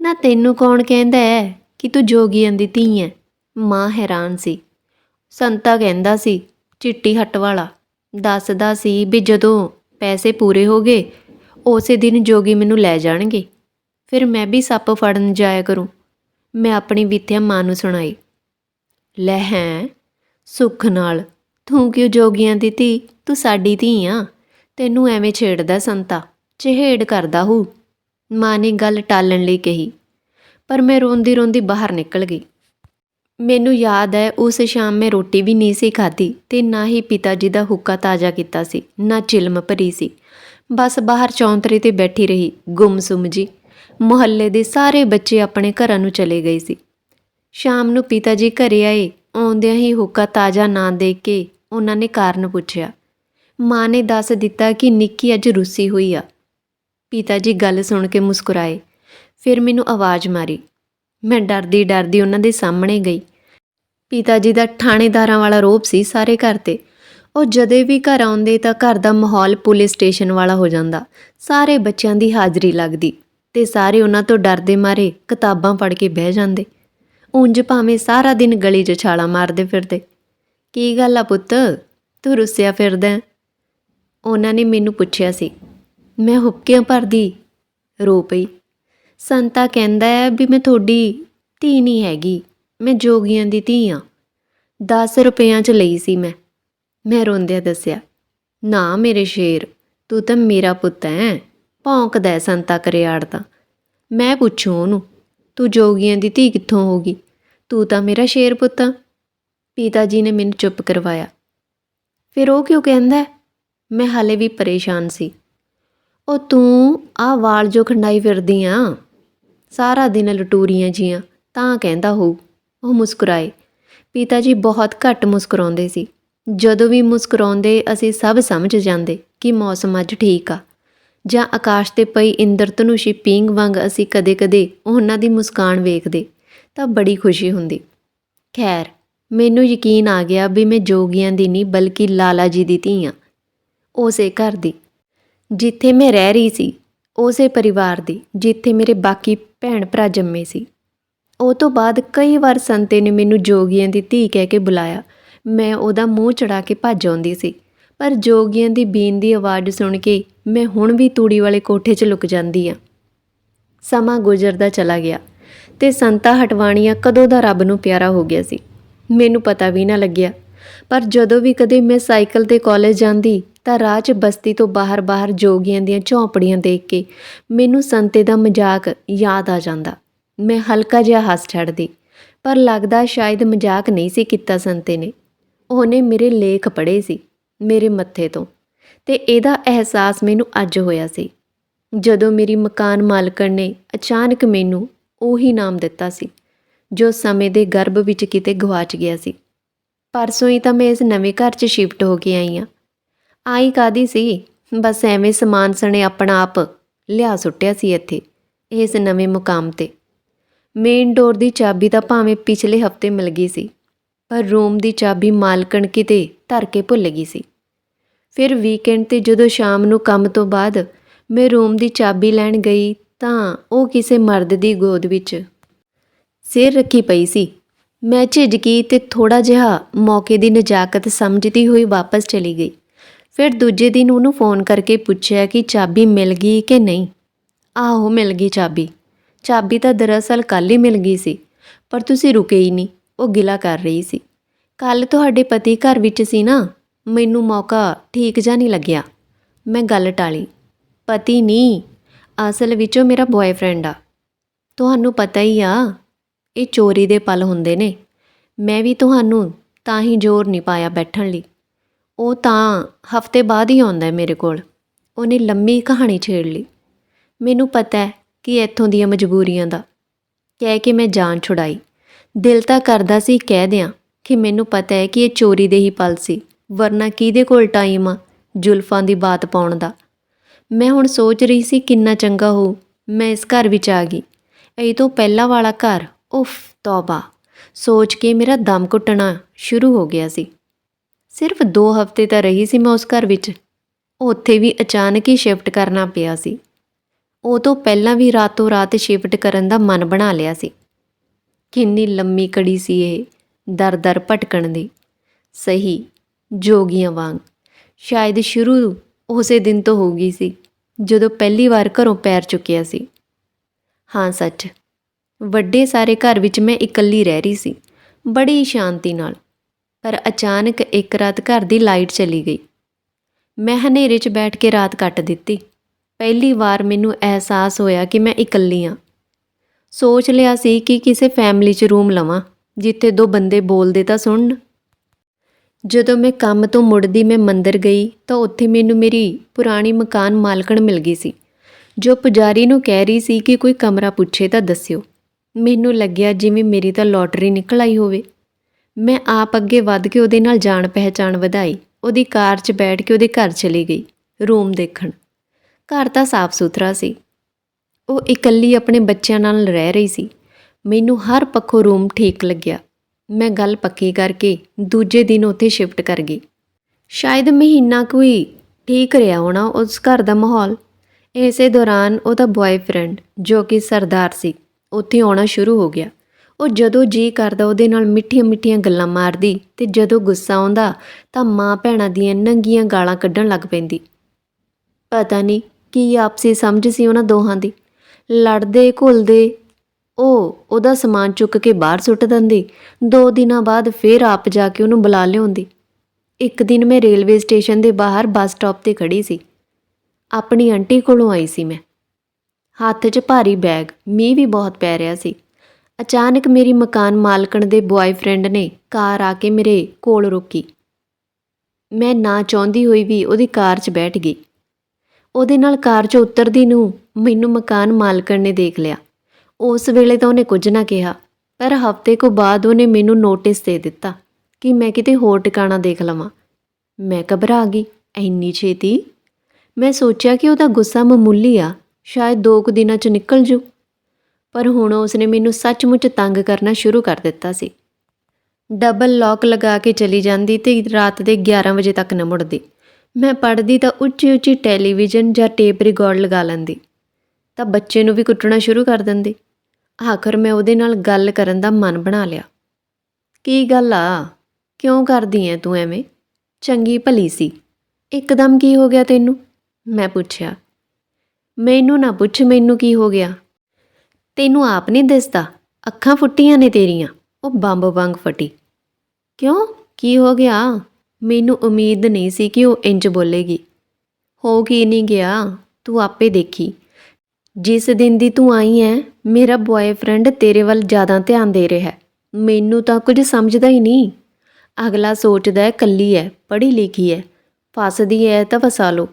ਨਾ ਤੈਨੂੰ ਕੌਣ ਕਹਿੰਦਾ ਹੈ ਕਿ ਤੂੰ ਜੋਗੀਆਂ ਦੀ ਧੀ ਹੈ ਮਾਂ ਹੈਰਾਨ ਸੀ। ਸੰਤਾ ਕਹਿੰਦਾ ਸੀ ਚਿੱਟੀ ਹੱਟ ਵਾਲਾ। ਦੱਸਦਾ ਸੀ ਵੀ ਜਦੋਂ ਪੈਸੇ ਪੂਰੇ ਹੋ ਗਏ, ਉਸੇ ਦਿਨ ਜੋਗੀ ਮੈਨੂੰ ਲੈ ਜਾਣਗੇ। ਫਿਰ ਮੈਂ ਵੀ ਸੱਪ ਫੜਨ ਜਾਇਆ ਕਰੂੰ। ਮੈਂ ਆਪਣੀ ਵਿਥਿਆ ਮਾਂ ਨੂੰ ਸੁਣਾਈ। ਲੈ ਹੈ, ਸੁੱਖ ਨਾਲ। ਤੂੰ ਕਿਉਂ ਜੋਗੀਆਂ ਦੀ ਧੀ? ਤੂੰ ਸਾਡੀ ਧੀ ਆ। ਤੈਨੂੰ ਐਵੇਂ ਛੇੜਦਾ ਸੰਤਾ, ਚਿਹੇੜ ਕਰਦਾ ਹੂ। ਮਾਂ ਨੇ ਗੱਲ ਟਾਲਣ ਲਈ ਕਹੀ, ਪਰ ਮੈਂ ਰੋਂਦੀ ਰੋਂਦੀ ਬਾਹਰ ਨਿਕਲ ਗਈ। ਮੈਨੂੰ ਯਾਦ ਹੈ, ਉਸ ਸ਼ਾਮ ਮੈਂ ਰੋਟੀ ਵੀ ਨਹੀਂ ਸੀ ਖਾਧੀ ਤੇ ਨਾ ਹੀ ਪਿਤਾ ਜੀ ਦਾ ਹੁੱਕਾ ਤਾਜ਼ਾ ਕੀਤਾ ਸੀ, ਨਾ ਚਿਲਮ ਭਰੀ ਸੀ। ਬਸ ਬਾਹਰ ਚੌਂਤਰੇ ਤੇ ਬੈਠੀ ਰਹੀ, ਗੁੰਮਸੁਮ ਜੀ। ਮੁਹੱਲੇ ਦੇ ਸਾਰੇ ਬੱਚੇ ਆਪਣੇ ਘਰਾਂ ਨੂੰ ਚਲੇ ਗਏ ਸੀ। ਸ਼ਾਮ ਨੂੰ ਪਿਤਾ ਜੀ ਘਰੇ ਆਏ, ਆਉਂਦਿਆਂ ਹੀ ਹੁੱਕਾ ਤਾਜ਼ਾ ਨਾ ਦੇ ਕੇ ਉਹਨਾਂ ਨੇ ਕਾਰਨ ਪੁੱਛਿਆ। ਮਾਂ ਨੇ ਦੱਸ ਦਿੱਤਾ ਕਿ ਨਿੱਕੀ ਅੱਜ ਰੁੱਸੀ ਹੋਈ ਆ। ਪਿਤਾ ਜੀ ਗੱਲ ਸੁਣ ਕੇ ਮੁਸਕਰਾਏ, ਫਿਰ ਮੈਨੂੰ ਆਵਾਜ਼ ਮਾਰੀ ਮੈਂ ਡਰਦੀ ਡਰਦੀ ਉਹਨਾਂ ਦੇ ਸਾਹਮਣੇ ਗਈ। ਪਿਤਾ ਜੀ ਦਾ ਥਾਣੇਦਾਰਾਂ ਵਾਲਾ ਰੋਪ ਸੀ ਸਾਰੇ ਘਰ ਤੇ। ਉਹ ਜਦੇ ਵੀ ਘਰ ਆਉਂਦੇ ਤਾਂ ਘਰ ਦਾ ਮਾਹੌਲ ਪੁਲਿਸ ਸਟੇਸ਼ਨ ਵਾਲਾ ਹੋ ਜਾਂਦਾ। ਸਾਰੇ ਬੱਚਿਆਂ ਦੀ ਹਾਜ਼ਰੀ ਲੱਗਦੀ ਤੇ ਸਾਰੇ ਉਹਨਾਂ ਤੋਂ ਡਰਦੇ ਮਾਰੇ ਕਿਤਾਬਾਂ ਪੜ੍ਹ ਕੇ ਬਹਿ ਜਾਂਦੇ। ਉਂਝ ਭਾਵੇਂ ਸਾਰਾ ਦਿਨ ਗਲੀ 'ਚ ਛਾਲਾਂ ਮਾਰਦੇ ਫਿਰਦੇ। ਕੀ ਗੱਲ ਆ ਪੁੱਤ? ਤੂੰ ਰੁੱਸਿਆ ਫਿਰਦਾ ਉਹਨਾਂ ਨੇ ਮੈਨੂੰ ਪੁੱਛਿਆ ਸੀ। ਮੈਂ ਹੁੱਕਿਆਂ ਭਰਦੀ ਰੋ ਪਈ। ਸੰਤਾ ਕਹਿੰਦਾ ਹੈ ਵੀ ਮੈਂ ਤੁਹਾਡੀ ਧੀ ਨਹੀਂ ਹੈਗੀ, ਮੈਂ ਜੋਗੀਆਂ ਦੀ ਧੀ ਆ 10 ਰੁਪਈਆਂ 'ਚ ਲਈ ਸੀ ਮੈਂ। ਮੈਂ ਰੋਂਦਿਆਂ ਦੱਸਿਆ, ਨਾ ਮੇਰੇ ਸ਼ੇਰ, ਤੂੰ ਤਾਂ ਮੇਰਾ ਪੁੱਤ ਹੈ ਭੌਂਕਦਾ ਸੰਤਾ ਕਰਿਆੜ ਦਾ ਮੈਂ ਪੁੱਛੂ ਉਹਨੂੰ, ਤੂੰ ਜੋਗੀਆਂ ਦੀ ਧੀ ਕਿੱਥੋਂ ਹੋਗੀ ਤੂੰ ਤਾਂ ਮੇਰਾ ਸ਼ੇਰ ਪੁੱਤ ਆ। ਪਿਤਾ ਜੀ ਨੇ ਮੈਨੂੰ ਚੁੱਪ ਕਰਵਾਇਆ। ਫਿਰ ਉਹ ਕਿਉਂ ਕਹਿੰਦਾ ਮੈਂ ਹਾਲੇ ਵੀ ਪਰੇਸ਼ਾਨ ਸੀ। ਉਹ ਤੂੰ ਆ ਵਾਲ ਜੋ ਖੰਡਾਈ ਫਿਰਦੀ ਆ ਸਾਰਾ ਦਿਨ ਲਟੂਰੀਆਂ ਜੀਆਂ, ਤਾਂ ਕਹਿੰਦਾ ਹੋਊ, ਉਹ ਮੁਸਕਰਾਏ। ਪਿਤਾ ਜੀ ਬਹੁਤ ਘੱਟ ਮੁਸਕਰਾਉਂਦੇ ਸੀ। ਜਦੋਂ ਵੀ ਮੁਸਕਰਾਉਂਦੇ, ਅਸੀਂ ਸਭ ਸਮਝ ਜਾਂਦੇ ਕਿ ਮੌਸਮ ਅੱਜ ਠੀਕ ਆ। ਜਾਂ ਆਕਾਸ਼ ਤੇ ਪਈ ਇੰਦਰਧਨੁਸ਼ੀ ਪੀਂਗ ਵਾਂਗ ਅਸੀਂ ਕਦੇ-ਕਦੇ ਉਹਨਾਂ ਦੀ ਮੁਸਕਾਨ ਵੇਖਦੇ, ਤਾਂ ਬੜੀ ਖੁਸ਼ੀ ਹੁੰਦੀ। ਖੈਰ, ਮੈਨੂੰ ਯਕੀਨ ਆ ਗਿਆ ਵੀ ਮੈਂ ਜੋਗੀਆਂ ਦੀ ਨਹੀਂ, ਬਲਕਿ ਲਾਲਾ ਜੀ ਦੀ ਧੀ ਆ ਉਸੇ ਘਰ ਦੀ। ਜਿੱਥੇ ਮੈਂ ਰਹਿ ਰਹੀ ਸੀ ਉਸੇ ਪਰਿਵਾਰ ਦੀ, ਜਿੱਥੇ ਮੇਰੇ ਬਾਕੀ ਭੈਣ ਭਰਾ ਜੰਮੇ ਸੀ। ਉਹ ਤੋਂ ਬਾਅਦ ਕਈ ਵਾਰ ਸੰਤੇ ਨੇ ਮੈਨੂੰ ਜੋਗੀਆਂ ਦੀ ਧੀ ਕਹਿ ਕੇ ਬੁਲਾਇਆ। ਮੈਂ ਉਹਦਾ ਮੂੰਹ ਚੜਾ ਕੇ ਭੱਜ ਆਉਂਦੀ ਸੀ। ਪਰ ਜੋਗੀਆਂ ਦੀ ਬੀਨ ਦੀ ਆਵਾਜ਼ ਸੁਣ ਕੇ ਮੈਂ ਹੁਣ ਵੀ ਤੂੜੀ ਵਾਲੇ ਕੋਠੇ 'ਚ ਲੁਕ ਜਾਂਦੀ ਆ ਸਮਾਂ ਗੁਜ਼ਰਦਾ ਚਲਾ ਗਿਆ ਤੇ ਸੰਤਾ ਹਟਵਾਣੀਆਂ ਕਦੋਂ ਦਾ ਰੱਬ ਨੂੰ ਪਿਆਰਾ ਹੋ ਗਿਆ ਸੀ। ਮੈਨੂੰ ਪਤਾ ਵੀ ਨਾ ਲੱਗਿਆ। ਪਰ ਜਦੋਂ ਵੀ ਕਦੇ ਮੈਂ ਸਾਈਕਲ ਤੇ ਕਾਲਜ ਜਾਂਦੀ ਤਾਂ ਰਾਹ 'ਚ ਬਸਤੀ ਤੋਂ ਬਾਹਰ-ਬਾਹਰ ਜੋਗੀਆਂ ਦੀਆਂ ਝੌਂਪੜੀਆਂ ਦੇਖ ਕੇ ਮੈਨੂੰ ਸੰਤੇ ਦਾ ਮਜ਼ਾਕ ਯਾਦ ਆ ਜਾਂਦਾ। ਮੈਂ ਹਲਕਾ ਜਿਹਾ ਹੱਸ ਛੱਡਦੀ, ਪਰ ਲੱਗਦਾ ਸ਼ਾਇਦ ਮਜ਼ਾਕ ਨਹੀਂ ਸੀ ਕੀਤਾ ਸੰਤੇ ਨੇ। ਉਹਨੇ ਮੇਰੇ ਲੇਖ ਪੜ੍ਹੇ ਸੀ, ਮੇਰੇ ਮੱਥੇ ਤੋਂ, ਤੇ ਇਹਦਾ ਅਹਿਸਾਸ ਮੈਨੂੰ ਅੱਜ ਹੋਇਆ ਸੀ। ਜਦੋਂ ਮੇਰੀ ਮਕਾਨ ਮਾਲਕਣ ਨੇ ਅਚਾਨਕ ਮੈਨੂੰ ਉਹੀ ਨਾਮ ਦਿੱਤਾ ਸੀ, ਜੋ ਸਮੇਂ ਦੇ ਗਰਭ ਵਿੱਚ ਕਿਤੇ ਗਵਾਚ ਗਿਆ ਸੀ। ਪਰਸੋਂ ਹੀ ਤਾਂ ਮੈਂ ਇਸ ਨਵੇਂ ਘਰ 'ਚ ਸ਼ਿਫਟ ਹੋ ਕੇ ਆਈ ਆ ਆਈ ਕਾਦੀ ਸੀ? ਬਸ ਐਵੇਂ ਸਮਾਨ ਸਣੇ ਆਪਣਾ ਆਪ ਲਿਆ ਸੁੱਟਿਆ ਸੀ ਇੱਥੇ, ਇਸ ਨਵੇਂ ਮੁਕਾਮ ਤੇ। ਮੇਨ ਡੋਰ ਦੀ ਚਾਬੀ ਤਾਂ ਭਾਵੇਂ ਪਿਛਲੇ ਹਫ਼ਤੇ ਮਿਲ ਗਈ ਸੀ, ਪਰ ਰੂਮ ਦੀ ਚਾਬੀ ਮਾਲਕਣ ਕਿਤੇ ਧਰ ਕੇ ਭੁੱਲ ਗਈ ਸੀ। ਫਿਰ ਵੀਕਐਂਡ ਤੇ ਜਦੋਂ ਸ਼ਾਮ ਨੂੰ ਕੰਮ ਤੋਂ ਬਾਅਦ ਮੈਂ ਰੂਮ ਦੀ ਚਾਬੀ ਲੈਣ ਗਈ ਤਾਂ ਉਹ ਕਿਸੇ ਮਰਦ ਦੀ ਗੋਦ ਵਿੱਚ ਸਿਰ ਰੱਖੀ ਪਈ ਸੀ। ਮੈਂ ਝਿਜਕੀ ਤੇ ਥੋੜਾ ਜਿਹਾ ਮੌਕੇ ਦੀ ਨਜਾਕਤ ਸਮਝਦੀ ਹੋਈ ਵਾਪਸ ਚਲੀ ਗਈ। ਫਿਰ ਦੂਜੇ ਦਿਨ ਉਹਨੂੰ ਫੋਨ ਕਰਕੇ ਪੁੱਛਿਆ ਕਿ ਚਾਬੀ ਮਿਲ ਗਈ ਕਿ ਨਹੀਂ? ਆਹੋ, ਮਿਲ ਗਈ ਚਾਬੀ। ਚਾਬੀ ਤਾਂ ਦਰਅਸਲ ਕੱਲ ਹੀ ਮਿਲ ਗਈ ਸੀ, ਪਰ ਤੁਸੀਂ ਰੁਕੇ ਹੀ ਨਹੀਂ, ਉਹ ਗਿਲਾ ਕਰ ਰਹੀ ਸੀ। ਕੱਲ ਤੁਹਾਡੇ ਪਤੀ ਘਰ ਵਿੱਚ ਸੀ ਨਾ, ਮੈਨੂੰ ਮੌਕਾ ਠੀਕ ਜਾਂ ਨਹੀਂ ਲੱਗਿਆ। ਮੈਂ ਗੱਲ ਟਾਲੀ, ਪਤੀ ਨਹੀਂ, ਅਸਲ ਵਿੱਚ ਉਹ ਮੇਰਾ ਬॉयਫ੍ਰੈਂਡ ਆ। ਤੁਹਾਨੂੰ ਪਤਾ ਹੀ ਆ, ਇਹ ਚੋਰੀ ਦੇ ਪਲ ਹੁੰਦੇ ਨੇ। ਮੈਂ ਵੀ ਤੁਹਾਨੂੰ ਤਾਂ ਹੀ ਜ਼ੋਰ ਨਹੀਂ ਪਾਇਆ ਬੈਠਣ ਲਈ। ਉਹ ਤਾਂ ਹਫ਼ਤੇ ਬਾਅਦ ਹੀ ਆਉਂਦਾ ਮੇਰੇ ਕੋਲ। ਉਹਨੇ ਲੰਮੀ ਕਹਾਣੀ ਛੇੜ ਲਈ। ਮੈਨੂੰ ਪਤਾ ਹੈ ਕਿ ਇੱਥੋਂ ਦੀਆਂ ਮਜਬੂਰੀਆਂ ਦਾ। ਕਹਿ ਕੇ ਮੈਂ ਜਾਨ ਛੁਡਾਈ। ਦਿਲ ਤਾਂ ਕਰਦਾ ਸੀ ਕਹਿ ਦਿਆਂ ਕਿ ਮੈਨੂੰ ਪਤਾ ਹੈ ਕਿ ਇਹ ਚੋਰੀ ਦੇ ਹੀ ਪਲ ਸੀ, ਵਰਨਾ ਕਿਹਦੇ ਕੋਲ ਟਾਈਮ ਆ ਜ਼ੁਲਫਾਂ ਦੀ ਬਾਤ ਪਾਉਣ ਦਾ। ਮੈਂ ਹੁਣ ਸੋਚ ਰਹੀ ਸੀ ਕਿੰਨਾ ਚੰਗਾ ਹੋ ਮੈਂ ਇਸ ਘਰ ਵਿੱਚ ਆ ਗਈ। ਇਹ ਤੋਂ ਪਹਿਲਾਂ ਵਾਲਾ ਘਰ, ਉਫ, ਤੌਬਾ। ਸੋਚ ਕੇ ਮੇਰਾ ਦਮ ਘੁੱਟਣਾ ਸ਼ੁਰੂ ਹੋ ਗਿਆ ਸੀ। ਸਿਰਫ 2 ਹਫ਼ਤੇ ਤਾਂ ਰਹੀ ਸੀ ਮੈਂ ਉਸ ਘਰ ਵਿੱਚ। ਉੱਥੇ ਵੀ ਅਚਾਨਕ ਹੀ ਸ਼ਿਫਟ ਕਰਨਾ ਪਿਆ ਸੀ। ਉਹ ਤੋਂ ਪਹਿਲਾਂ ਵੀ ਰਾਤੋਂ ਰਾਤ ਸ਼ਿਫਟ ਕਰਨ ਦਾ ਮਨ ਬਣਾ ਲਿਆ ਸੀ। ਕਿੰਨੀ ਲੰਮੀ ਕੜੀ ਸੀ ਇਹ, ਦਰ ਦਰ ਭਟਕਣ ਦੀ। ਸਹੀ, ਜੋਗੀਆਂ ਵਾਂਗ। ਸ਼ਾਇਦ ਸ਼ੁਰੂ ਉਸੇ ਦਿਨ ਤੋਂ ਹੋ ਗਈ ਸੀ, ਜਦੋਂ ਪਹਿਲੀ ਵਾਰ ਘਰੋਂ ਪੈਰ ਚੁੱਕਿਆ ਸੀ। ਹਾਂ, ਸੱਚ। ਵੱਡੇ ਸਾਰੇ ਘਰ ਵਿੱਚ ਮੈਂ ਇਕੱਲੀ ਰਹਿ ਰਹੀ ਸੀ, ਬੜੀ ਸ਼ਾਂਤੀ ਨਾਲ। ਪਰ ਅਚਾਨਕ ਇੱਕ ਰਾਤ ਘਰ ਦੀ ਲਾਈਟ ਚਲੀ ਗਈ। ਮੈਂ ਹਨੇਰੇ 'ਚ ਬੈਠ ਕੇ ਰਾਤ ਕੱਟ ਦਿੱਤੀ। ਪਹਿਲੀ ਵਾਰ ਮੈਨੂੰ ਅਹਿਸਾਸ ਹੋਇਆ ਕਿ ਮੈਂ ਇਕੱਲੀ ਹਾਂ ਸੋਚ ਲਿਆ ਸੀ ਕਿ ਕਿਸੇ ਫੈਮਿਲੀ 'ਚ ਰੂਮ ਲਵਾਂ, ਜਿੱਥੇ ਦੋ ਬੰਦੇ ਬੋਲਦੇ ਤਾਂ ਸੁਣਨ। ਜਦੋਂ ਮੈਂ ਕੰਮ ਤੋਂ ਮੁੜਦੀ ਮੈਂ ਮੰਦਰ ਗਈ ਤਾਂ ਉੱਥੇ ਮੈਨੂੰ ਮੇਰੀ ਪੁਰਾਣੀ ਮਕਾਨ ਮਾਲਕਣ ਮਿਲ ਗਈ ਸੀ, ਜੋ ਪੁਜਾਰੀ ਨੂੰ ਕਹਿ ਰਹੀ ਸੀ ਕਿ ਕੋਈ ਕਮਰਾ ਪੁੱਛੇ ਤਾਂ ਦੱਸਿਓ। ਮੈਨੂੰ ਲੱਗਿਆ ਜਿਵੇਂ ਮੇਰੀ ਤਾਂ ਲੋਟਰੀ ਨਿਕਲ ਆਈ ਹੋਵੇ। ਮੈਂ ਆਪ ਅੱਗੇ ਵੱਧ ਕੇ ਉਹਦੇ ਨਾਲ ਜਾਣ ਪਹਿਚਾਣ ਵਧਾਈ। ਉਹਦੀ ਕਾਰ 'ਚ ਬੈਠ ਕੇ ਉਹਦੇ ਘਰ ਚਲੀ ਗਈ, ਰੂਮ ਦੇਖਣ। ਘਰ ਤਾਂ ਸਾਫ਼ ਸੁਥਰਾ ਸੀ। ਉਹ ਇਕੱਲੀ ਆਪਣੇ ਬੱਚਿਆਂ ਨਾਲ ਰਹਿ ਰਹੀ ਸੀ। ਮੈਨੂੰ ਹਰ ਪੱਖੋਂ ਰੂਮ ਠੀਕ ਲੱਗਿਆ। ਮੈਂ ਗੱਲ ਪੱਕੀ ਕਰਕੇ ਦੂਜੇ ਦਿਨ ਉੱਥੇ ਸ਼ਿਫਟ ਕਰ ਗਈ। ਸ਼ਾਇਦ ਮਹੀਨਾ ਕੋਈ ਠੀਕ ਰਿਹਾ ਹੋਣਾ ਉਸ ਘਰ ਦਾ ਮਾਹੌਲ। ਇਸੇ ਦੌਰਾਨ ਉਹਦਾ ਬॉयਫ੍ਰੈਂਡ ਜੋ ਕਿ ਸਰਦਾਰ ਸੀ, ਉੱਥੇ ਆਉਣਾ ਸ਼ੁਰੂ ਹੋ ਗਿਆ। ਉਹ ਜਦੋਂ ਜੀ ਕਰਦਾ ਉਹਦੇ ਨਾਲ ਮਿੱਠੀਆਂ ਮਿੱਠੀਆਂ ਗੱਲਾਂ ਮਾਰਦੀ ਤੇ ਜਦੋਂ ਗੁੱਸਾ ਆਉਂਦਾ ਤਾਂ ਮਾਂ ਭੈਣਾਂ ਦੀਆਂ ਨੰਗੀਆਂ ਗਾਲਾਂ ਕੱਢਣ ਲੱਗ ਪੈਂਦੀ। ਪਤਾ ਨਹੀਂ ਕੀ ਆਪਸੀ ਸਮਝ ਸੀ ਉਹਨਾਂ ਦੋਹਾਂ ਦੀ। ਲੜਦੇ, ਘੁਲਦੇ, ਉਹ ਉਹਦਾ ਸਮਾਨ ਚੁੱਕ ਕੇ ਬਾਹਰ ਸੁੱਟ ਦਿੰਦੀ। ਦੋ ਦਿਨਾਂ ਬਾਅਦ ਫੇਰ ਆਪ ਜਾ ਕੇ ਉਹਨੂੰ ਬੁਲਾ ਲਿਆਉਂਦੀ। ਇੱਕ ਦਿਨ ਮੈਂ ਰੇਲਵੇ ਸਟੇਸ਼ਨ ਦੇ ਬਾਹਰ ਬੱਸ ਸਟਾਪ ਤੇ ਖੜੀ ਸੀ। ਆਪਣੀ ਆਂਟੀ ਕੋਲੋਂ ਆਈ ਸੀ ਮੈਂ। ਹੱਥ 'ਚ ਭਾਰੀ ਬੈਗ, ਮੀਂਹ ਵੀ ਬਹੁਤ ਪੈ ਰਿਹਾ ਸੀ। ਅਚਾਨਕ ਮੇਰੀ ਮਕਾਨ ਮਾਲਕਣ ਦੇ ਬॉयਫ੍ਰੈਂਡ ਨੇ ਕਾਰ ਆ ਕੇ ਮੇਰੇ ਕੋਲ ਰੋਕੀ। ਮੈਂ ਨਾ ਚਾਹੁੰਦੀ ਹੋਈ ਵੀ ਉਹਦੀ ਕਾਰ 'ਚ ਬੈਠ ਗਈ। ਉਹਦੇ ਨਾਲ ਕਾਰ 'ਚ ਉਤਰਦੀ ਨੂੰ ਮੈਨੂੰ ਮਕਾਨ ਮਾਲਕਣ ਨੇ ਦੇਖ ਲਿਆ। ਉਸ ਵੇਲੇ ਤਾਂ ਉਹਨੇ ਕੁਝ ਨਾ ਕਿਹਾ, ਪਰ ਹਫ਼ਤੇ ਕੁ ਬਾਅਦ ਉਹਨੇ ਮੈਨੂੰ ਨੋਟਿਸ ਦੇ ਦਿੱਤਾ ਕਿ ਮੈਂ ਕਿਤੇ ਹੋਰ ਟਿਕਾਣਾ ਦੇਖ ਲਵਾਂ। ਮੈਂ ਘਬਰਾ ਗਈ, ਇੰਨੀ ਛੇਤੀ? ਮੈਂ ਸੋਚਿਆ ਕਿ ਉਹਦਾ ਗੁੱਸਾ ਮਾਮੂਲੀ ਆ, ਸ਼ਾਇਦ ਦੋ ਕੁ ਦਿਨਾਂ 'ਚ ਨਿਕਲ ਜੂ। ਪਰ ਹੁਣ ਉਸਨੇ ਮੈਨੂੰ ਸੱਚਮੁੱਚ ਤੰਗ ਕਰਨਾ ਸ਼ੁਰੂ ਕਰ ਦਿੱਤਾ ਸੀ। ਡਬਲ ਲੌਕ ਲਗਾ ਕੇ ਚਲੀ ਜਾਂਦੀ ਤੇ ਰਾਤ ਦੇ 11 ਵਜੇ ਤੱਕ ਨਾ ਮੁੜਦੀ। ਮੈਂ ਪੜ੍ਹਦੀ ਤਾਂ ਉੱਚੀ ਉੱਚੀ ਟੈਲੀਵਿਜ਼ਨ ਜਾਂ ਟੇਪ ਰਿਕਾਰਡ ਲਗਾ ਲੈਂਦੀ। ਤਾਂ ਬੱਚੇ ਨੂੰ ਵੀ ਕੁੱਟਣਾ ਸ਼ੁਰੂ ਕਰ ਦਿੰਦੀ। ਆਖਰ ਮੈਂ ਉਹਦੇ ਨਾਲ ਗੱਲ ਕਰਨ ਦਾ ਮਨ ਬਣਾ ਲਿਆ। ਕੀ ਗੱਲ ਆ? ਕਿਉਂ ਕਰਦੀ ਐ ਤੂੰ ਐਵੇਂ? ਚੰਗੀ ਭਲੀ ਸੀ। ਇੱਕਦਮ ਕੀ ਹੋ ਗਿਆ ਤੈਨੂੰ? ਮੈਂ ਪੁੱਛਿਆ। ਮੈਨੂੰ ਨਾ ਪੁੱਛ, ਮੈਨੂੰ ਕੀ ਹੋ ਗਿਆ? ਤੈਨੂੰ ਆਪ ਨਹੀਂ ਦਿਸਦਾ। ਅੱਖਾਂ ਫੁੱਟੀਆਂ ਨੇ ਤੇਰੀਆਂ। ਉਹ ਬੰਬ ਵਾਂਗ ਫਟੀ। ਕਿਉਂ? ਕੀ ਹੋ ਗਿਆ? ਮੈਨੂੰ ਉਮੀਦ ਨਹੀਂ ਸੀ ਕਿ ਉਹ ਇੰਜ ਬੋਲੇਗੀ। ਹੋ ਕੀ ਨਹੀਂ ਗਿਆ? ਤੂੰ ਆਪੇ ਦੇਖੀ। ਜਿਸ ਦਿਨ ਦੀ ਤੂੰ ਆਈ ਐ ਮੇਰਾ ਬॉयਫ੍ਰੈਂਡ ਤੇਰੇ ਵੱਲ ਜ਼ਿਆਦਾ ਧਿਆਨ ਦੇ ਰਿਹਾ ਹੈ। ਮੈਨੂੰ ਤਾਂ ਕੁਝ ਸਮਝਦਾ ਹੀ ਨਹੀਂ। ਅਗਲਾ ਸੋਚਦਾ ਹੈ, ਕੱਲੀ ਐ ਪੜ੍ਹੀ ਲਿਖੀ ਐ ਫਸਦੀ ਐ ਤਾਂ ਫਸਾ ਲਓ।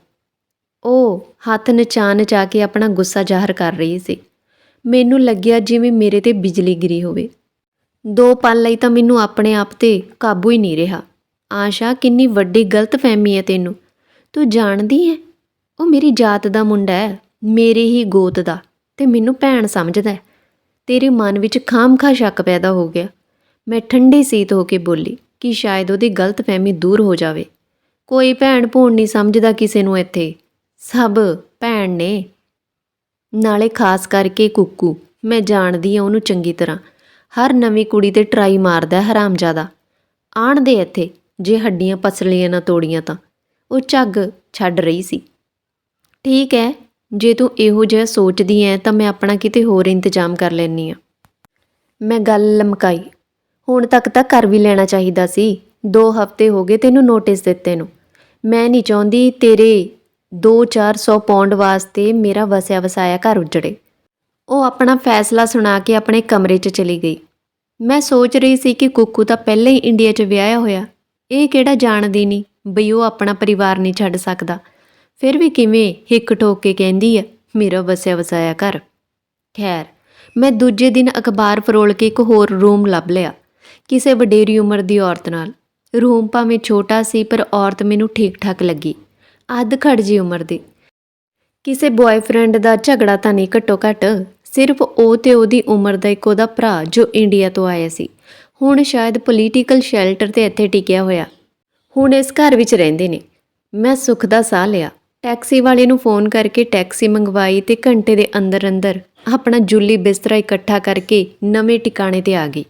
ਉਹ ਹੱਥ ਨਚਾ ਨਚਾ ਕੇ ਆਪਣਾ ਗੁੱਸਾ ਜ਼ਾਹਰ ਕਰ ਰਹੀ ਸੀ। ਮੈਨੂੰ ਲੱਗਿਆ ਜਿਵੇਂ ਮੇਰੇ ਤੇ ਬਿਜਲੀ ਗਿਰੀ ਹੋਵੇ। ਦੋ ਪਲ ਲਈ ਤਾਂ ਮੈਨੂੰ ਆਪਣੇ ਆਪ ਤੇ ਕਾਬੂ ਹੀ ਨਹੀਂ ਰਿਹਾ। ਆਸ਼ਾ, ਕਿੰਨੀ ਵੱਡੀ ਗਲਤਫਹਿਮੀ ਹੈ ਤੈਨੂੰ। ਤੂੰ ਜਾਣਦੀ ਹੈ? ਉਹ ਮੇਰੀ ਜਾਤ ਦਾ ਮੁੰਡਾ ਹੈ, ਮੇਰੇ ਹੀ ਗੋਤ ਦਾ, ਤੇ ਮੈਨੂੰ ਭੈਣ ਸਮਝਦਾ ਹੈ। ਤੇਰੇ ਮਨ ਵਿੱਚ ਖਾਮਖਾ ਸ਼ੱਕ ਪੈਦਾ ਹੋ ਗਿਆ। ਮੈਂ ਠੰਡੀ ਸੀਤ ਹੋ ਕੇ ਬੋਲੀ ਕਿ ਸ਼ਾਇਦ ਉਹਦੀ ਗਲਤਫਹਿਮੀ ਦੂਰ ਹੋ ਜਾਵੇ। ਕੋਈ ਭੈਣ ਭੂਣ ਨਹੀਂ ਸਮਝਦਾ ਕਿਸੇ ਨੂੰ ਇੱਥੇ। ਸਭ ਭੈਣ ਨੇ। ਨਾਲੇ ਖਾਸ ਕਰਕੇ ਕੁੱਕੂ। ਮੈਂ ਜਾਣਦੀ ਆ ਉਹਨੂੰ ਚੰਗੀ ਤਰ੍ਹਾਂ। ਹਰ ਨਵੀਂ ਕੁੜੀ ਤੇ ਟਰਾਈ ਮਾਰਦਾ ਹੈ ਹਰਾਮਜ਼ਾਦਾ। ਆਣ ਦੇ ਇੱਥੇ, ਜੇ ਹੱਡੀਆਂ ਪਸਲੀਆਂ ਨਾ ਤੋੜੀਆਂ ਤਾਂ। ਉਹ ਝੱਗ ਛੱਡ ਰਹੀ ਸੀ। ਠੀਕ ਹੈ, ਜੇ ਤੂੰ ਇਹੋ ਜਿਹਾ ਸੋਚਦੀ ਐ ਤਾਂ ਮੈਂ ਆਪਣਾ ਕਿਤੇ ਹੋਰ ਇੰਤਜ਼ਾਮ ਕਰ ਲੈਣੀ ਆ ਮੈਂ ਗੱਲ ਲਮਕਾਈ। ਹੁਣ ਤੱਕ ਤਾਂ ਕਰ ਵੀ ਲੈਣਾ ਚਾਹੀਦਾ ਸੀ। 2 ਹਫ਼ਤੇ ਹੋ ਗਏ ਤੈਨੂੰ ਨੋਟਿਸ ਦਿੱਤੇ ਨੂੰ। ਮੈਂ ਨਹੀਂ ਚਾਹੁੰਦੀ ਤੇਰੇ 2-400 ਪੌਂਡ ਵਾਸਤੇ ਮੇਰਾ ਵਸਿਆ ਵਸਾਇਆ ਘਰ ਉਜੜੇ। ਉਹ ਆਪਣਾ ਫੈਸਲਾ ਸੁਣਾ ਕੇ ਆਪਣੇ ਕਮਰੇ 'ਚ ਚਲੀ ਗਈ। ਮੈਂ ਸੋਚ ਰਹੀ ਸੀ ਕਿ ਕੁੱਕੂ ਤਾਂ ਪਹਿਲਾਂ ਹੀ ਇੰਡੀਆ 'ਚ ਵਿਆਹਿਆ ਹੋਇਆ। ਇਹ ਕਿਹੜਾ ਜਾਣਦੀ ਨਹੀਂ ਬਈ ਉਹ ਆਪਣਾ ਪਰਿਵਾਰ ਨਹੀਂ ਛੱਡ ਸਕਦਾ। ਫਿਰ ਵੀ ਕਿਵੇਂ ਹਿੱਕ ਠੋਕ ਕੇ ਕਹਿੰਦੀ ਆ, ਮੇਰਾ ਵਸਿਆ ਵਸਾਇਆ ਘਰ। ਖੈਰ, ਮੈਂ ਦੂਜੇ ਦਿਨ ਅਖਬਾਰ ਫਰੋਲ ਕੇ ਇੱਕ ਹੋਰ ਰੂਮ ਲੱਭ ਲਿਆ, ਕਿਸੇ ਵਡੇਰੀ ਉਮਰ ਦੀ ਔਰਤ ਨਾਲ। ਰੂਮ ਭਾਵੇਂ ਛੋਟਾ ਸੀ, ਪਰ ਔਰਤ ਮੈਨੂੰ ਠੀਕ ਠਾਕ ਲੱਗੀ। ਅੱਧ ਖੜ ਜੀ ਉਮਰ ਦੀ। ਕਿਸੇ ਬॉयਫ੍ਰੈਂਡ ਦਾ ਝਗੜਾ ਤਾਂ ਨਹੀਂ ਘੱਟੋ ਘੱਟ ਸਿਰਫ ਉਹ ਤੇ ਉਹਦੀ ਉਮਰ ਦਾ ਇੱਕ ਉਹਦਾ ਭਰਾ ਜੋ ਇੰਡੀਆ ਤੋਂ ਆਇਆ ਸੀ। ਹੁਣ ਸ਼ਾਇਦ ਪੋਲੀਟੀਕਲ ਸ਼ੈਲਟਰ ਤੇ ਇੱਥੇ ਟਿਕਿਆ ਹੋਇਆ। ਹੁਣ ਇਸ ਘਰ ਵਿੱਚ ਰਹਿੰਦੇ ਨੇ। ਮੈਂ ਸੁੱਖ ਦਾ ਸਾਹ ਲਿਆ। ਟੈਕਸੀ ਵਾਲੇ ਨੂੰ ਫੋਨ ਕਰਕੇ ਟੈਕਸੀ ਮੰਗਵਾਈ ਤੇ ਘੰਟੇ ਦੇ ਅੰਦਰ ਅੰਦਰ ਆਪਣਾ ਜੁੱਲੀ ਬਿਸਤਰਾ ਇਕੱਠਾ ਕਰਕੇ ਨਵੇਂ ਟਿਕਾਣੇ ਤੇ ਆ ਗਈ।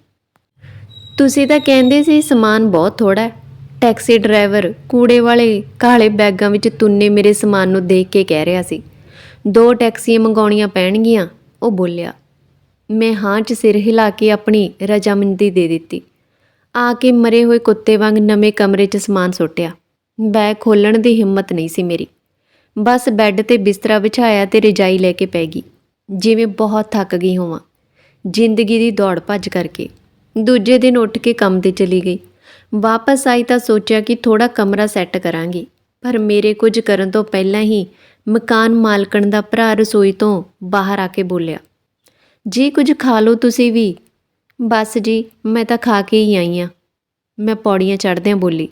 ਤੁਸੀਂ ਤਾਂ ਕਹਿੰਦੇ ਸੀ ਸਮਾਨ ਬਹੁਤ ਥੋੜਾ ਹੈ। ਟੈਕਸੀ ਡਰਾਈਵਰ ਕੂੜੇ ਵਾਲੇ ਕਾਲੇ ਬੈਗਾਂ ਵਿੱਚ ਤੁੰਨੇ ਮੇਰੇ ਸਮਾਨ ਨੂੰ ਦੇਖ ਕੇ ਕਹਿ ਰਿਹਾ ਸੀ। ਦੋ ਟੈਕਸੀਆਂ ਮੰਗਾਉਣੀਆਂ ਪੈਣਗੀਆਂ, ਉਹ ਬੋਲਿਆ। ਮੈਂ ਹਾਂ 'ਚ ਸਿਰ ਹਿਲਾ ਕੇ ਆਪਣੀ ਰਜਾਮੰਦੀ ਦੇ ਦਿੱਤੀ। ਆ ਕੇ ਮਰੇ ਹੋਏ ਕੁੱਤੇ ਵਾਂਗ ਨਵੇਂ ਕਮਰੇ 'ਚ ਸਮਾਨ ਸੁੱਟਿਆ। ਬੈਗ ਖੋਲਣ ਦੀ ਹਿੰਮਤ ਨਹੀਂ ਸੀ ਮੇਰੀ। ਬਸ ਬੈੱਡ ਤੇ ਬਿਸਤਰਾ ਵਿਛਾਇਆ ਤੇ ਰਜਾਈ ਲੈ ਕੇ ਪੈ ਗਈ। ਜਿਵੇਂ ਬਹੁਤ ਥੱਕ ਗਈ ਹੋਵਾਂ। ਜ਼ਿੰਦਗੀ ਦੀ ਦੌੜ ਭੱਜ ਕਰਕੇ। ਦੂਜੇ ਦਿਨ ਉੱਠ ਕੇ ਕੰਮ ਤੇ ਚਲੀ ਗਈ। ਵਾਪਸ ਆਈ ਤਾਂ ਸੋਚਿਆ ਕਿ ਥੋੜਾ ਕਮਰਾ ਸੈੱਟ ਕਰਾਂਗੀ, ਪਰ ਮੇਰੇ ਕੁਝ ਕਰਨ ਤੋਂ ਪਹਿਲਾਂ ਹੀ ਮਕਾਨ ਮਾਲਕਣ ਦਾ ਭਰਾ ਰਸੋਈ ਤੋਂ ਬਾਹਰ ਆ ਕੇ ਬੋਲਿਆ, ਜੀ ਕੁਝ ਖਾ ਲਓ ਤੁਸੀਂ ਵੀ। ਬਸ ਜੀ, ਮੈਂ ਤਾਂ ਖਾ ਕੇ ਹੀ ਆਈ ਆ ਮੈਂ ਪੌੜੀਆਂ ਚੜ੍ਹਦਿਆਂ ਬੋਲੀ,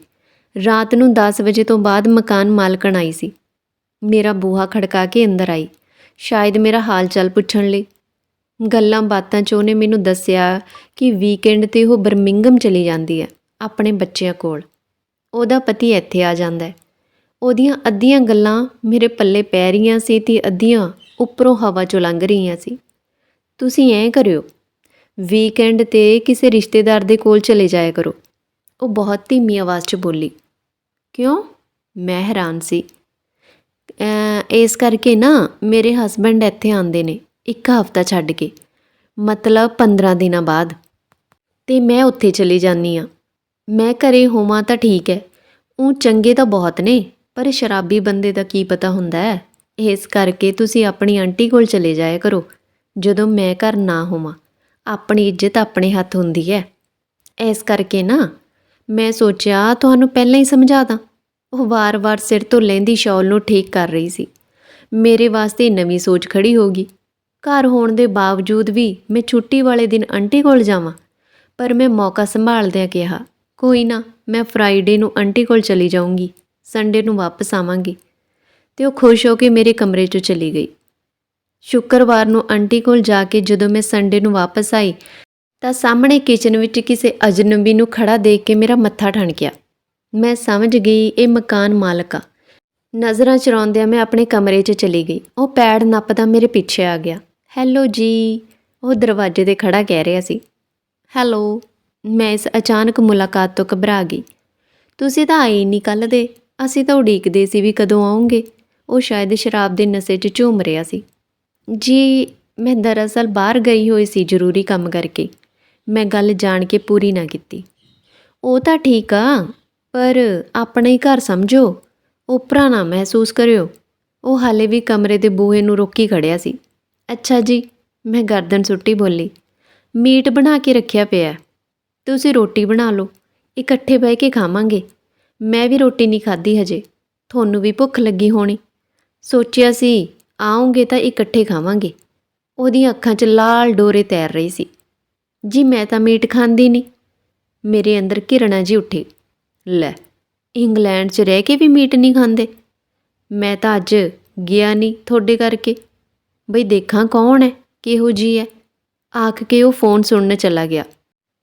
ਰਾਤ ਨੂੰ 10 ਵਜੇ ਤੋਂ ਬਾਅਦ ਮਕਾਨ ਮਾਲਕਣ ਆਈ ਸੀ। ਮੇਰਾ ਬੂਹਾ ਖੜਕਾ ਕੇ ਅੰਦਰ ਆਈ, ਸ਼ਾਇਦ ਮੇਰਾ ਹਾਲ ਚਾਲ ਪੁੱਛਣ ਲਈ। ਗੱਲਾਂ ਬਾਤਾਂ 'ਚ ਉਹਨੇ ਮੈਨੂੰ ਦੱਸਿਆ ਕਿ ਵੀਕਐਂਡ ਤੇ ਉਹ ਬਰਮਿੰਗਮ ਚਲੀ ਜਾਂਦੀ ਹੈ। ਆਪਣੇ ਬੱਚਿਆਂ ਕੋਲ। ਉਹਦਾ ਪਤੀ ਇੱਥੇ ਆ ਜਾਂਦਾ ਉਹਦੀਆਂ ਅੱਧੀਆਂ ਗੱਲਾਂ ਮੇਰੇ ਪੱਲੇ ਪੈ ਰਹੀਆਂ ਸੀ ਤੇ ਅੱਧੀਆਂ ਉੱਪਰੋਂ ਹਵਾ 'ਚੋਂ ਲੰਘ ਰਹੀਆਂ ਸੀ। ਤੁਸੀਂ ਐਂ ਕਰਿਓ ਵੀਕਐਂਡ ਤੇ ਕਿਸੇ ਰਿਸ਼ਤੇਦਾਰ ਦੇ ਕੋਲ ਚਲੇ ਜਾਇਆ ਕਰੋ। ਉਹ ਬਹੁਤ ਧੀਮੀ ਆਵਾਜ਼ 'ਚ ਬੋਲੀ, ਕਿਉਂ? ਮੈਂ ਹੈਰਾਨ ਸੀ। ਇਸ ਕਰਕੇ ਨਾ ਮੇਰੇ ਹਸਬੰਡ ਇੱਥੇ ਆਉਂਦੇ ਨੇ, ਇੱਕ ਹਫ਼ਤਾ ਛੱਡ ਕੇ, ਮਤਲਬ 15 ਦਿਨਾਂ ਬਾਅਦ। ਤੇ ਮੈਂ ਉੱਥੇ ਚਲੀ ਜਾਂਦੀ ਆ ਮੈਂ ਘਰੇ ਹੋਵਾਂ ਤਾਂ ਠੀਕ ਹੈ। ਉਹ ਚੰਗੇ ਤਾਂ ਬਹੁਤ ਨੇ, ਪਰ ਸ਼ਰਾਬੀ ਬੰਦੇ ਦਾ ਕੀ ਪਤਾ ਹੁੰਦਾ ਹੈ? ਇਸ ਕਰਕੇ ਤੁਸੀਂ ਆਪਣੀ ਆਂਟੀ ਕੋਲ ਚਲੇ ਜਾਇਆ ਕਰੋ, ਜਦੋਂ ਮੈਂ ਘਰ ਨਾ ਹੋਵਾਂ। ਆਪਣੀ ਇੱਜ਼ਤ ਆਪਣੇ ਹੱਥ ਹੁੰਦੀ ਹੈ। ਇਸ ਕਰਕੇ ਨਾ, ਮੈਂ ਸੋਚਿਆ ਤੁਹਾਨੂੰ ਪਹਿਲਾਂ ਹੀ ਸਮਝਾ ਦਾਂ। ਉਹ ਵਾਰ-ਵਾਰ ਸਿਰ ਤੋਂ ਲੈਂਦੀ ਸ਼ਾਲ ਨੂੰ ਠੀਕ ਕਰ ਰਹੀ ਸੀ। ਮੇਰੇ ਵਾਸਤੇ ਨਵੀਂ ਸੋਚ ਖੜੀ ਹੋ ਗਈ। ਘਰ ਹੋਣ ਦੇ ਬਾਵਜੂਦ ਵੀ ਮੈਂ ਛੁੱਟੀ ਵਾਲੇ ਦਿਨ ਆਂਟੀ ਕੋਲ ਜਾਵਾਂ, ਪਰ ਮੈਂ ਮੌਕਾ ਸੰਭਾਲਦਿਆਂ ਕਿਹਾ ਕੋਈ ਨਾ, ਮੈਂ ਫਰਾਈਡੇ ਨੂੰ ਆਂਟੀ ਕੋਲ ਚਲੀ ਜਾਊਂਗੀ ਸੰਡੇ ਨੂੰ ਵਾਪਸ ਆਵਾਂਗੀ। ਤੇ ਉਹ ਖੁਸ਼ ਹੋ ਕੇ ਮੇਰੇ ਕਮਰੇ 'ਚ ਚਲੀ ਗਈ। ਸ਼ੁੱਕਰਵਾਰ ਨੂੰ ਆਂਟੀ ਕੋਲ ਜਾ ਕੇ ਜਦੋਂ ਮੈਂ ਸੰਡੇ ਨੂੰ ਵਾਪਸ ਆਈ, ਤਾਂ ਸਾਹਮਣੇ ਕਿਚਨ ਵਿੱਚ ਕਿਸੇ ਅਜਨਬੀ ਨੂੰ ਖੜਾ ਦੇਖ ਕੇ ਮੇਰਾ ਮੱਥਾ ਠਣਕਿਆ ਮੈਂ ਸਮਝ ਗਈ, ਇਹ ਮਕਾਨ ਮਾਲਕ ਆ। ਨਜ਼ਰਾਂ ਚਰਾਉਂਦਿਆਂ ਮੈਂ ਆਪਣੇ ਕਮਰੇ 'ਚ ਚਲੀ ਗਈ। ਉਹ ਪੈੜ ਨੱਪਦਾ ਮੇਰੇ ਪਿੱਛੇ ਆ ਗਿਆ। ਹੈਲੋ ਜੀ, ਉਹ ਦਰਵਾਜ਼ੇ ਤੇ ਖੜਾ ਕਹਿ ਰਿਹਾ ਸੀ। ਹੈਲੋ ਮੈਂ ਇਸ ਅਚਾਨਕ ਮੁਲਾਕਾਤ ਤੋਂ ਘਬਰਾ ਗਈ। ਤੁਸੀਂ ਤਾਂ ਆਏ ਨਹੀਂ ਕੱਲ ਦੇ। ਅਸੀਂ ਤਾਂ ਉਡੀਕਦੇ ਸੀ ਵੀ ਕਦੋਂ ਆਉਂਗੇ। ਉਹ ਸ਼ਾਇਦ ਸ਼ਰਾਬ ਦੇ ਨਸ਼ੇ 'ਚ ਝੂਮ ਰਿਹਾ ਸੀ। ਜੀ, ਮੈਂ ਦਰਅਸਲ ਬਾਹਰ ਗਈ ਹੋਈ ਸੀ ਜ਼ਰੂਰੀ ਕੰਮ ਕਰਕੇ। ਮੈਂ ਗੱਲ ਜਾਣ ਕੇ ਪੂਰੀ ਨਾ ਕੀਤੀ। ਉਹ ਤਾਂ ਠੀਕ ਆ, ਪਰ ਆਪਣਾ ਹੀ ਘਰ ਸਮਝੋ। ਉਪਰਾ ਨਾ ਮਹਿਸੂਸ ਕਰਿਓ। ਉਹ ਹਾਲੇ ਵੀ ਕਮਰੇ ਦੇ ਬੂਹੇ ਨੂੰ ਰੋਕੀ ਖੜਿਆ ਸੀ। ਅੱਛਾ ਜੀ, ਮੈਂ ਗਰਦਨ ਸੁੱਟੀ ਬੋਲੀ। ਮੀਟ ਬਣਾ ਕੇ ਰੱਖਿਆ ਪਿਆ। ਤੁਸੀਂ ਰੋਟੀ ਬਣਾ ਲਓ। ਇਕੱਠੇ ਬਹਿ ਕੇ ਖਾਵਾਂਗੇ। ਮੈਂ ਵੀ ਰੋਟੀ ਨਹੀਂ ਖਾਧੀ ਹਜੇ। ਤੁਹਾਨੂੰ ਵੀ ਭੁੱਖ ਲੱਗੀ ਹੋਣੀ। ਸੋਚਿਆ ਸੀ, ਆਉਂਗੇ ਤਾਂ ਇਕੱਠੇ ਖਾਵਾਂਗੇ। ਉਹਦੀਆਂ ਅੱਖਾਂ 'ਚ ਲਾਲ ਡੋਰੇ ਤੈਰ ਰਹੀ ਸੀ। ਜੀ, ਮੈਂ ਤਾਂ ਮੀਟ ਖਾਂਦੀ ਨਹੀਂ। ਮੇਰੇ ਅੰਦਰ ਘਿਰਣਾ ਜੀ ਉੱਠੀ। ਲੈ, ਇੰਗਲੈਂਡ 'ਚ ਰਹਿ ਕੇ ਵੀ ਮੀਟ ਨਹੀਂ ਖਾਂਦੇ। ਮੈਂ ਤਾਂ ਅੱਜ ਗਿਆ ਨਹੀਂ ਤੁਹਾਡੇ ਕਰਕੇ। ਬਈ ਦੇਖਾਂ ਕੌਣ ਹੈ, ਕਿਹੋ ਜੀ ਹੈ। ਆਖ ਕੇ ਉਹ ਫੋਨ ਸੁਣਨ ਚਲਾ ਗਿਆ।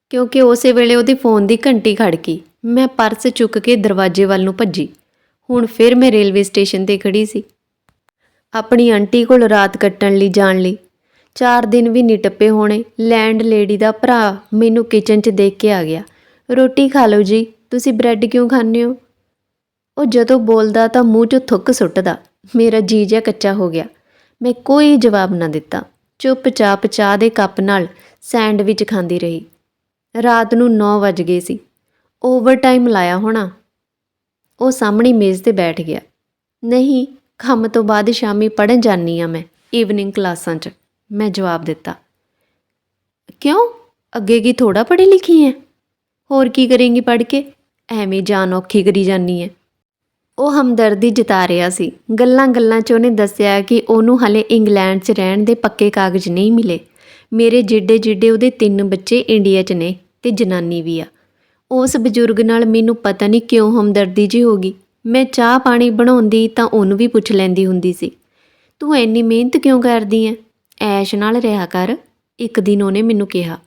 ਕਿਉਂਕਿ ਉਸੇ ਵੇਲੇ ਉਹਦੇ ਫੋਨ ਦੀ ਘੰਟੀ ਖੜਕੀ ਮੈਂ ਪਰਸ ਚੁੱਕ ਕੇ ਦਰਵਾਜ਼ੇ ਵੱਲ ਨੂੰ ਭੱਜੀ। ਹੁਣ ਫਿਰ ਮੈਂ ਰੇਲਵੇ ਸਟੇਸ਼ਨ ਤੇ ਖੜੀ ਸੀ। ਆਪਣੀ ਆਂਟੀ ਕੋਲ ਰਾਤ ਕੱਟਣ ਲਈ ਜਾਣ ਲਈ। ਚਾਰ ਦਿਨ ਵੀ ਨਹੀਂ ਟੱਪੇ ਹੋਣੇ। ਲੈਂਡ ਲੇਡੀ ਦਾ ਭਰਾ ਮੈਨੂੰ ਕਿਚਨ 'ਚ ਦੇਖ ਕੇ ਆ ਗਿਆ। ਰੋਟੀ ਖਾ ਲਓ ਜੀ, ਤੁਸੀਂ ਬ੍ਰੈਡ ਕਿਉਂ ਖਾਂਦੇ ਹੋ? ਉਹ ਜਦੋਂ ਬੋਲਦਾ ਤਾਂ ਮੂੰਹ 'ਚੋਂ ਥੁੱਕ ਸੁੱਟਦਾ। ਮੇਰਾ ਜੀ ਜਿਹਾ ਕੱਚਾ ਹੋ ਗਿਆ। ਮੈਂ ਕੋਈ ਜਵਾਬ ਨਾ ਦਿੱਤਾ। ਚੁੱਪਚਾਪ ਚਾਹ ਦੇ ਕੱਪ ਨਾਲ ਸੈਂਡਵਿਚ ਖਾਂਦੀ ਰਹੀ। ਰਾਤ ਨੂੰ 9 ਵਜ ਗਏ ਸੀ। ਓਵਰਟਾਈਮ ਲਾਇਆ ਹੋਣਾ। ਉਹ ਸਾਹਮਣੀ ਮੇਜ਼ ਤੇ ਬੈਠ ਗਿਆ। ਨਹੀਂ, ਕੰਮ ਤੋਂ ਬਾਅਦ ਸ਼ਾਮੀ ਪੜ੍ਹਨ ਜਾਨੀ ਆ ਮੈਂ ਈਵਨਿੰਗ ਕਲਾਸਾਂ 'ਚ, ਮੈਂ ਜਵਾਬ ਦਿੱਤਾ। ਕਿਉਂ? ਅੱਗੇ ਕੀ ਥੋੜਾ ਪੜ੍ਹੀ ਲਿਖੀ ਹੈ? ਹੋਰ ਕੀ ਕਰੇਂਗੀ ਪੜ੍ਹ ਕੇ? ਐਵੇਂ ਜਾਨ ਔਖੀ ਕਰੀ ਜਾਨੀ ਹੈ। ਉਹ ਹਮਦਰਦੀ ਜਤਾ ਰਿਹਾ ਸੀ। ਗੱਲਾਂ ਗੱਲਾਂ 'ਚ ਉਹਨੇ ਦੱਸਿਆ ਕਿ ਉਹਨੂੰ ਹਲੇ ਇੰਗਲੈਂਡ 'ਚ ਰਹਿਣ ਦੇ ਪੱਕੇ ਕਾਗਜ਼ ਨਹੀਂ ਮਿਲੇ। ਮੇਰੇ ਜਿੱਡੇ ਜਿੱਡੇ ਉਹਦੇ ਤਿੰਨ ਬੱਚੇ ਇੰਡੀਆ 'ਚ ਨੇ। ਤੇ ਜਨਾਨੀ ਵੀ ਆ। ਉਸ ਬਜ਼ੁਰਗ ਨਾਲ ਮੈਨੂੰ ਪਤਾ ਨਹੀਂ ਕਿਉਂ ਹਮਦਰਦੀ ਜੀ ਹੋ ਗਈ। ਮੈਂ ਚਾਹ ਪਾਣੀ ਬਣਾਉਂਦੀ ਤਾਂ ਉਹਨੂੰ ਵੀ ਪੁੱਛ ਲੈਂਦੀ ਹੁੰਦੀ ਸੀ। ਤੂੰ ਇੰਨੀ ਮਿਹਨਤ ਕਿਉਂ ਕਰਦੀ ਐ? ਐਸ਼ ਨਾਲ ਰਿਹਾ ਕਰ। ਇੱਕ ਦਿਨ ਉਹਨੇ ਮੈਨੂੰ ਕਿਹਾ।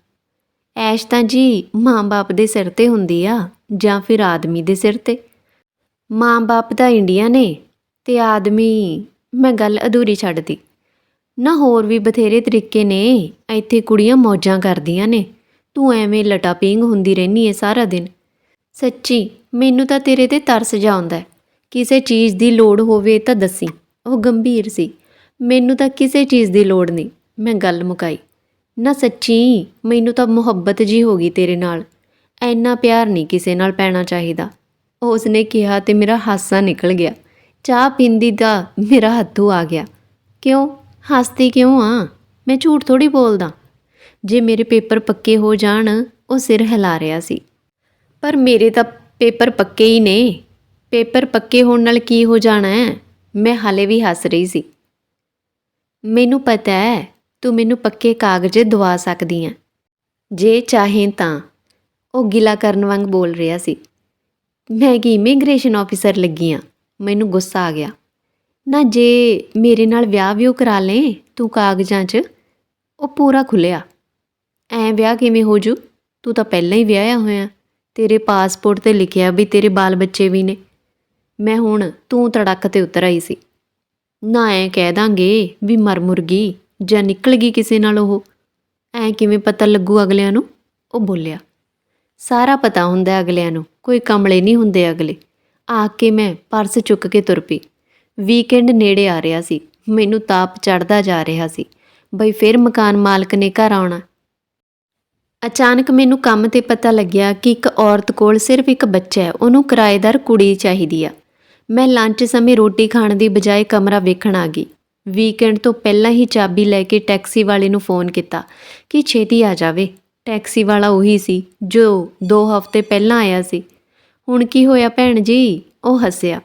ਐਸ਼ ਤਾਂ ਜੀ ਮਾਂ-ਬਾਪ ਦੇ ਸਿਰ ਤੇ ਹੁੰਦੀ ਆ ਜਾਂ ਫਿਰ ਆਦਮੀ ਦੇ ਸਿਰ ਤੇ? ਮਾਂ-ਬਾਪ ਤਾਂ ਇੰਡੀਆ ਨੇ ਤੇ ਆਦਮੀ, ਮੈਂ ਗੱਲ ਅਧੂਰੀ ਛੱਡਦੀ। ਨਾ ਹੋਰ ਵੀ ਬਥੇਰੇ ਤਰੀਕੇ ਨੇ, ਇੱਥੇ ਕੁੜੀਆਂ ਮੌਜਾਂ ਕਰਦੀਆਂ ਨੇ। ਤੂੰ ਐਵੇਂ ਲਟਾਪਿੰਗ ਹੁੰਦੀ ਰਹਿਨੀ ਏ ਸਾਰਾ ਦਿਨ। ਸੱਚੀ, ਮੈਨੂੰ ਤਾਂ ਤੇਰੇ ਤੇ ਤਰਸ ਜਾਉਂਦਾ ਹੈ। ਕਿਸੇ ਚੀਜ਼ ਦੀ ਲੋੜ ਹੋਵੇ ਤਾਂ ਦੱਸੀ। ਉਹ ਗੰਭੀਰ ਸੀ। ਮੈਨੂੰ ਤਾਂ ਕਿਸੇ ਚੀਜ਼ ਦੀ ਲੋੜ ਨਹੀਂ। ਮੈਂ ਗੱਲ ਮੁਕਾਈ। ਨਾ ਸੱਚੀ, ਮੈਨੂੰ ਤਾਂ ਮੁਹੱਬਤ ਜੀ ਹੋ ਗਈ ਤੇਰੇ ਨਾਲ। ਐਨਾ ਪਿਆਰ ਨਹੀਂ ਕਿਸੇ ਨਾਲ ਪੈਣਾ ਚਾਹੀਦਾ। ਉਸਨੇ ਕਿਹਾ ਤੇ ਮੇਰਾ ਹਾਸਾ ਨਿਕਲ ਗਿਆ। ਚਾਹ ਪੀਂਦੀ ਦਾ ਮੇਰਾ ਹੱਥੋਂ ਆ ਗਿਆ। ਕਿਉਂ? ਹੱਸਦੀ ਕਿਉਂ ਆ? ਮੈਂ ਝੂਠ ਥੋੜੀ ਬੋਲਦਾ। ਜੇ ਮੇਰੇ ਪੇਪਰ ਪੱਕੇ ਹੋ ਜਾਣ, ਉਹ ਸਿਰ ਹਿਲਾ ਰਿਹਾ ਸੀ। ਪਰ ਮੇਰੇ ਤਾਂ ਪੇਪਰ ਪੱਕੇ ਹੀ ਨੇ। ਪੇਪਰ ਪੱਕੇ ਹੋਣ ਨਾਲ ਕੀ ਹੋ ਜਾਣਾ ਹੈ? ਮੈਂ ਹਾਲੇ ਵੀ ਹੱਸ ਰਹੀ ਸੀ। ਮੈਨੂੰ ਪਤਾ ਹੈ, ਤੂੰ ਮੈਨੂੰ ਪੱਕੇ ਕਾਗਜ਼ ਦਵਾ ਸਕਦੀ ਹੈ। ਜੇ ਚਾਹੇ ਤਾਂ, ਉਹ ਗਿਲਾ ਕਰਨ ਵਾਂਗ ਬੋਲ ਰਿਹਾ ਸੀ। ਮੈਂ ਕਿ ਇਮੀਗ੍ਰੇਸ਼ਨ ਆਫੀਸਰ ਲੱਗੀ ਆ। ਮੈਨੂੰ ਗੁੱਸਾ ਆ ਗਿਆ। ਨਾ ਜੇ ਮੇਰੇ ਨਾਲ ਵਿਆਹ ਵਿਓ ਕਰਾ ਲੈ ਤੂੰ ਕਾਗਜ਼ਾਂ 'ਚ, ਉਹ ਪੂਰਾ ਖੁੱਲਿਆ ਐ ਵਿਆਹ ਕਿਵੇਂ ਹੋ ਜੂ? ਤੂੰ ਤਾਂ ਪਹਿਲਾਂ ਹੀ ਵਿਆਹਿਆ ਹੋਇਆ। ਤੇਰੇ ਪਾਸਪੋਰਟ ਤੇ ਲਿਖਿਆ ਵੀ ਤੇਰੇ ਬਾਲ ਬੱਚੇ ਵੀ ਨੇ। ਮੈਂ ਹੁਣ ਤੂੰ ਤੜਕ ਤੇ ਉਤਰ ਆਈ ਸੀ। ਨਾ ਐ ਕਹਿ ਦਾਂਗੇ ਵੀ ਮਰ ਮੁਰਗੀ ਜਾਂ ਨਿਕਲ ਗਈ ਕਿਸੇ ਨਾਲ ਉਹ। ਐ ਕਿਵੇਂ ਪਤਾ ਲੱਗੂ ਅਗਲਿਆਂ ਨੂੰ? ਉਹ ਬੋਲਿਆ। ਸਾਰਾ ਪਤਾ ਹੁੰਦਾ ਅਗਲਿਆਂ ਨੂੰ, ਕੋਈ ਕਮਲੇ ਨਹੀਂ ਹੁੰਦੇ ਅਗਲੇ। ਆ ਕੇ ਮੈਂ ਪਰਸ ਚੁੱਕ ਕੇ ਤੁਰ ਪਈ। ਵੀਕਐਂਡ ਨੇੜੇ ਆ ਰਿਹਾ ਸੀ। ਮੈਨੂੰ ਤਾਪ ਚੜਦਾ ਜਾ ਰਿਹਾ ਸੀ। ਬਈ ਫਿਰ ਮਕਾਨ ਮਾਲਕ ਨੇ ਘਰ ਆਉਣਾ। ਅਚਾਨਕ ਮੈਨੂੰ ਕੰਮ ਤੇ ਪਤਾ ਲੱਗਿਆ ਕਿ ਇੱਕ ਔਰਤ ਕੋਲ ਸਿਰਫ ਇੱਕ ਬੱਚਾ ਹੈ, ਉਹਨੂੰ ਕਿਰਾਏਦਾਰ ਕੁੜੀ ਚਾਹੀਦੀ ਆ। ਮੈਂ ਲੰਚ ਸਮੇਂ ਰੋਟੀ ਖਾਣ ਦੀ ਬਜਾਏ ਕਮਰਾ ਵੇਖਣ ਆ ਗਈ। ਵੀਕਐਂਡ ਤੋਂ ਪਹਿਲਾਂ ਹੀ ਚਾਬੀ ਲੈ ਕੇ ਟੈਕਸੀ ਵਾਲੇ ਨੂੰ ਫੋਨ ਕੀਤਾ ਕਿ ਛੇਤੀ ਆ ਜਾਵੇ। ਟੈਕਸੀ ਵਾਲਾ ਉਹੀ ਸੀ ਜੋ 2 ਹਫ਼ਤੇ ਪਹਿਲਾਂ ਆਇਆ ਸੀ। ਹੁਣ ਕੀ ਹੋਇਆ ਭੈਣ ਜੀ? ਉਹ ਹੱਸਿਆ।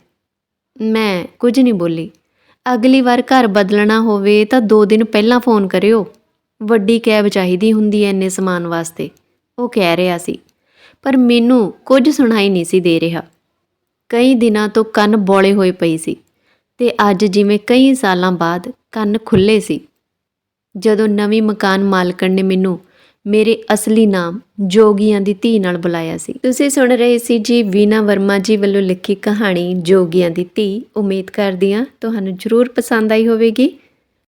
ਮੈਂ ਕੁਝ ਨਹੀਂ ਬੋਲੀ। ਅਗਲੀ ਵਾਰ ਘਰ ਬਦਲਣਾ ਹੋਵੇ ਤਾਂ 2 ਦਿਨ ਪਹਿਲਾਂ ਫੋਨ ਕਰਿਓ। ਵੱਡੀ ਕੈਬ ਚਾਹੀਦੀ ਹੁੰਦੀ ਐ ਇੰਨੇ ਸਮਾਨ ਵਾਸਤੇ। ਉਹ ਕਹਿ ਰਿਹਾ ਸੀ। ਪਰ ਮੈਨੂੰ ਕੁਝ ਸੁਣਾਈ ਨਹੀਂ ਸੀ ਦੇ ਰਿਹਾ। ਕਈ ਦਿਨਾਂ ਤੋਂ ਕੰਨ ਬੋਲੇ ਹੋਏ ਪਈ ਸੀ ਤੇ ਅੱਜ ਜਿਵੇਂ ਕਈ ਸਾਲਾਂ ਬਾਅਦ ਕੰਨ ਖੁੱਲੇ ਸੀ। ਜਦੋਂ ਨਵੀਂ ਮਕਾਨ ਮਾਲਕਣ ਨੇ ਮੈਨੂੰ ਮੇਰੇ ਅਸਲੀ ਨਾਮ ਜੋਗੀਆਂ ਦੀ ਧੀ ਨਾਲ ਬੁਲਾਇਆ ਸੀ। ਤੁਸੀਂ ਸੁਣ ਰਹੇ ਸੀ ਜੀ ਵੀਨਾ ਵਰਮਾ ਜੀ ਵੱਲੋਂ ਲਿਖੀ ਕਹਾਣੀ ਜੋਗੀਆਂ ਦੀ ਧੀ ਉਮੀਦ ਕਰਦੀ ਹਾਂ, ਤੁਹਾਨੂੰ ਜ਼ਰੂਰ ਪਸੰਦ ਆਈ ਹੋਵੇਗੀ।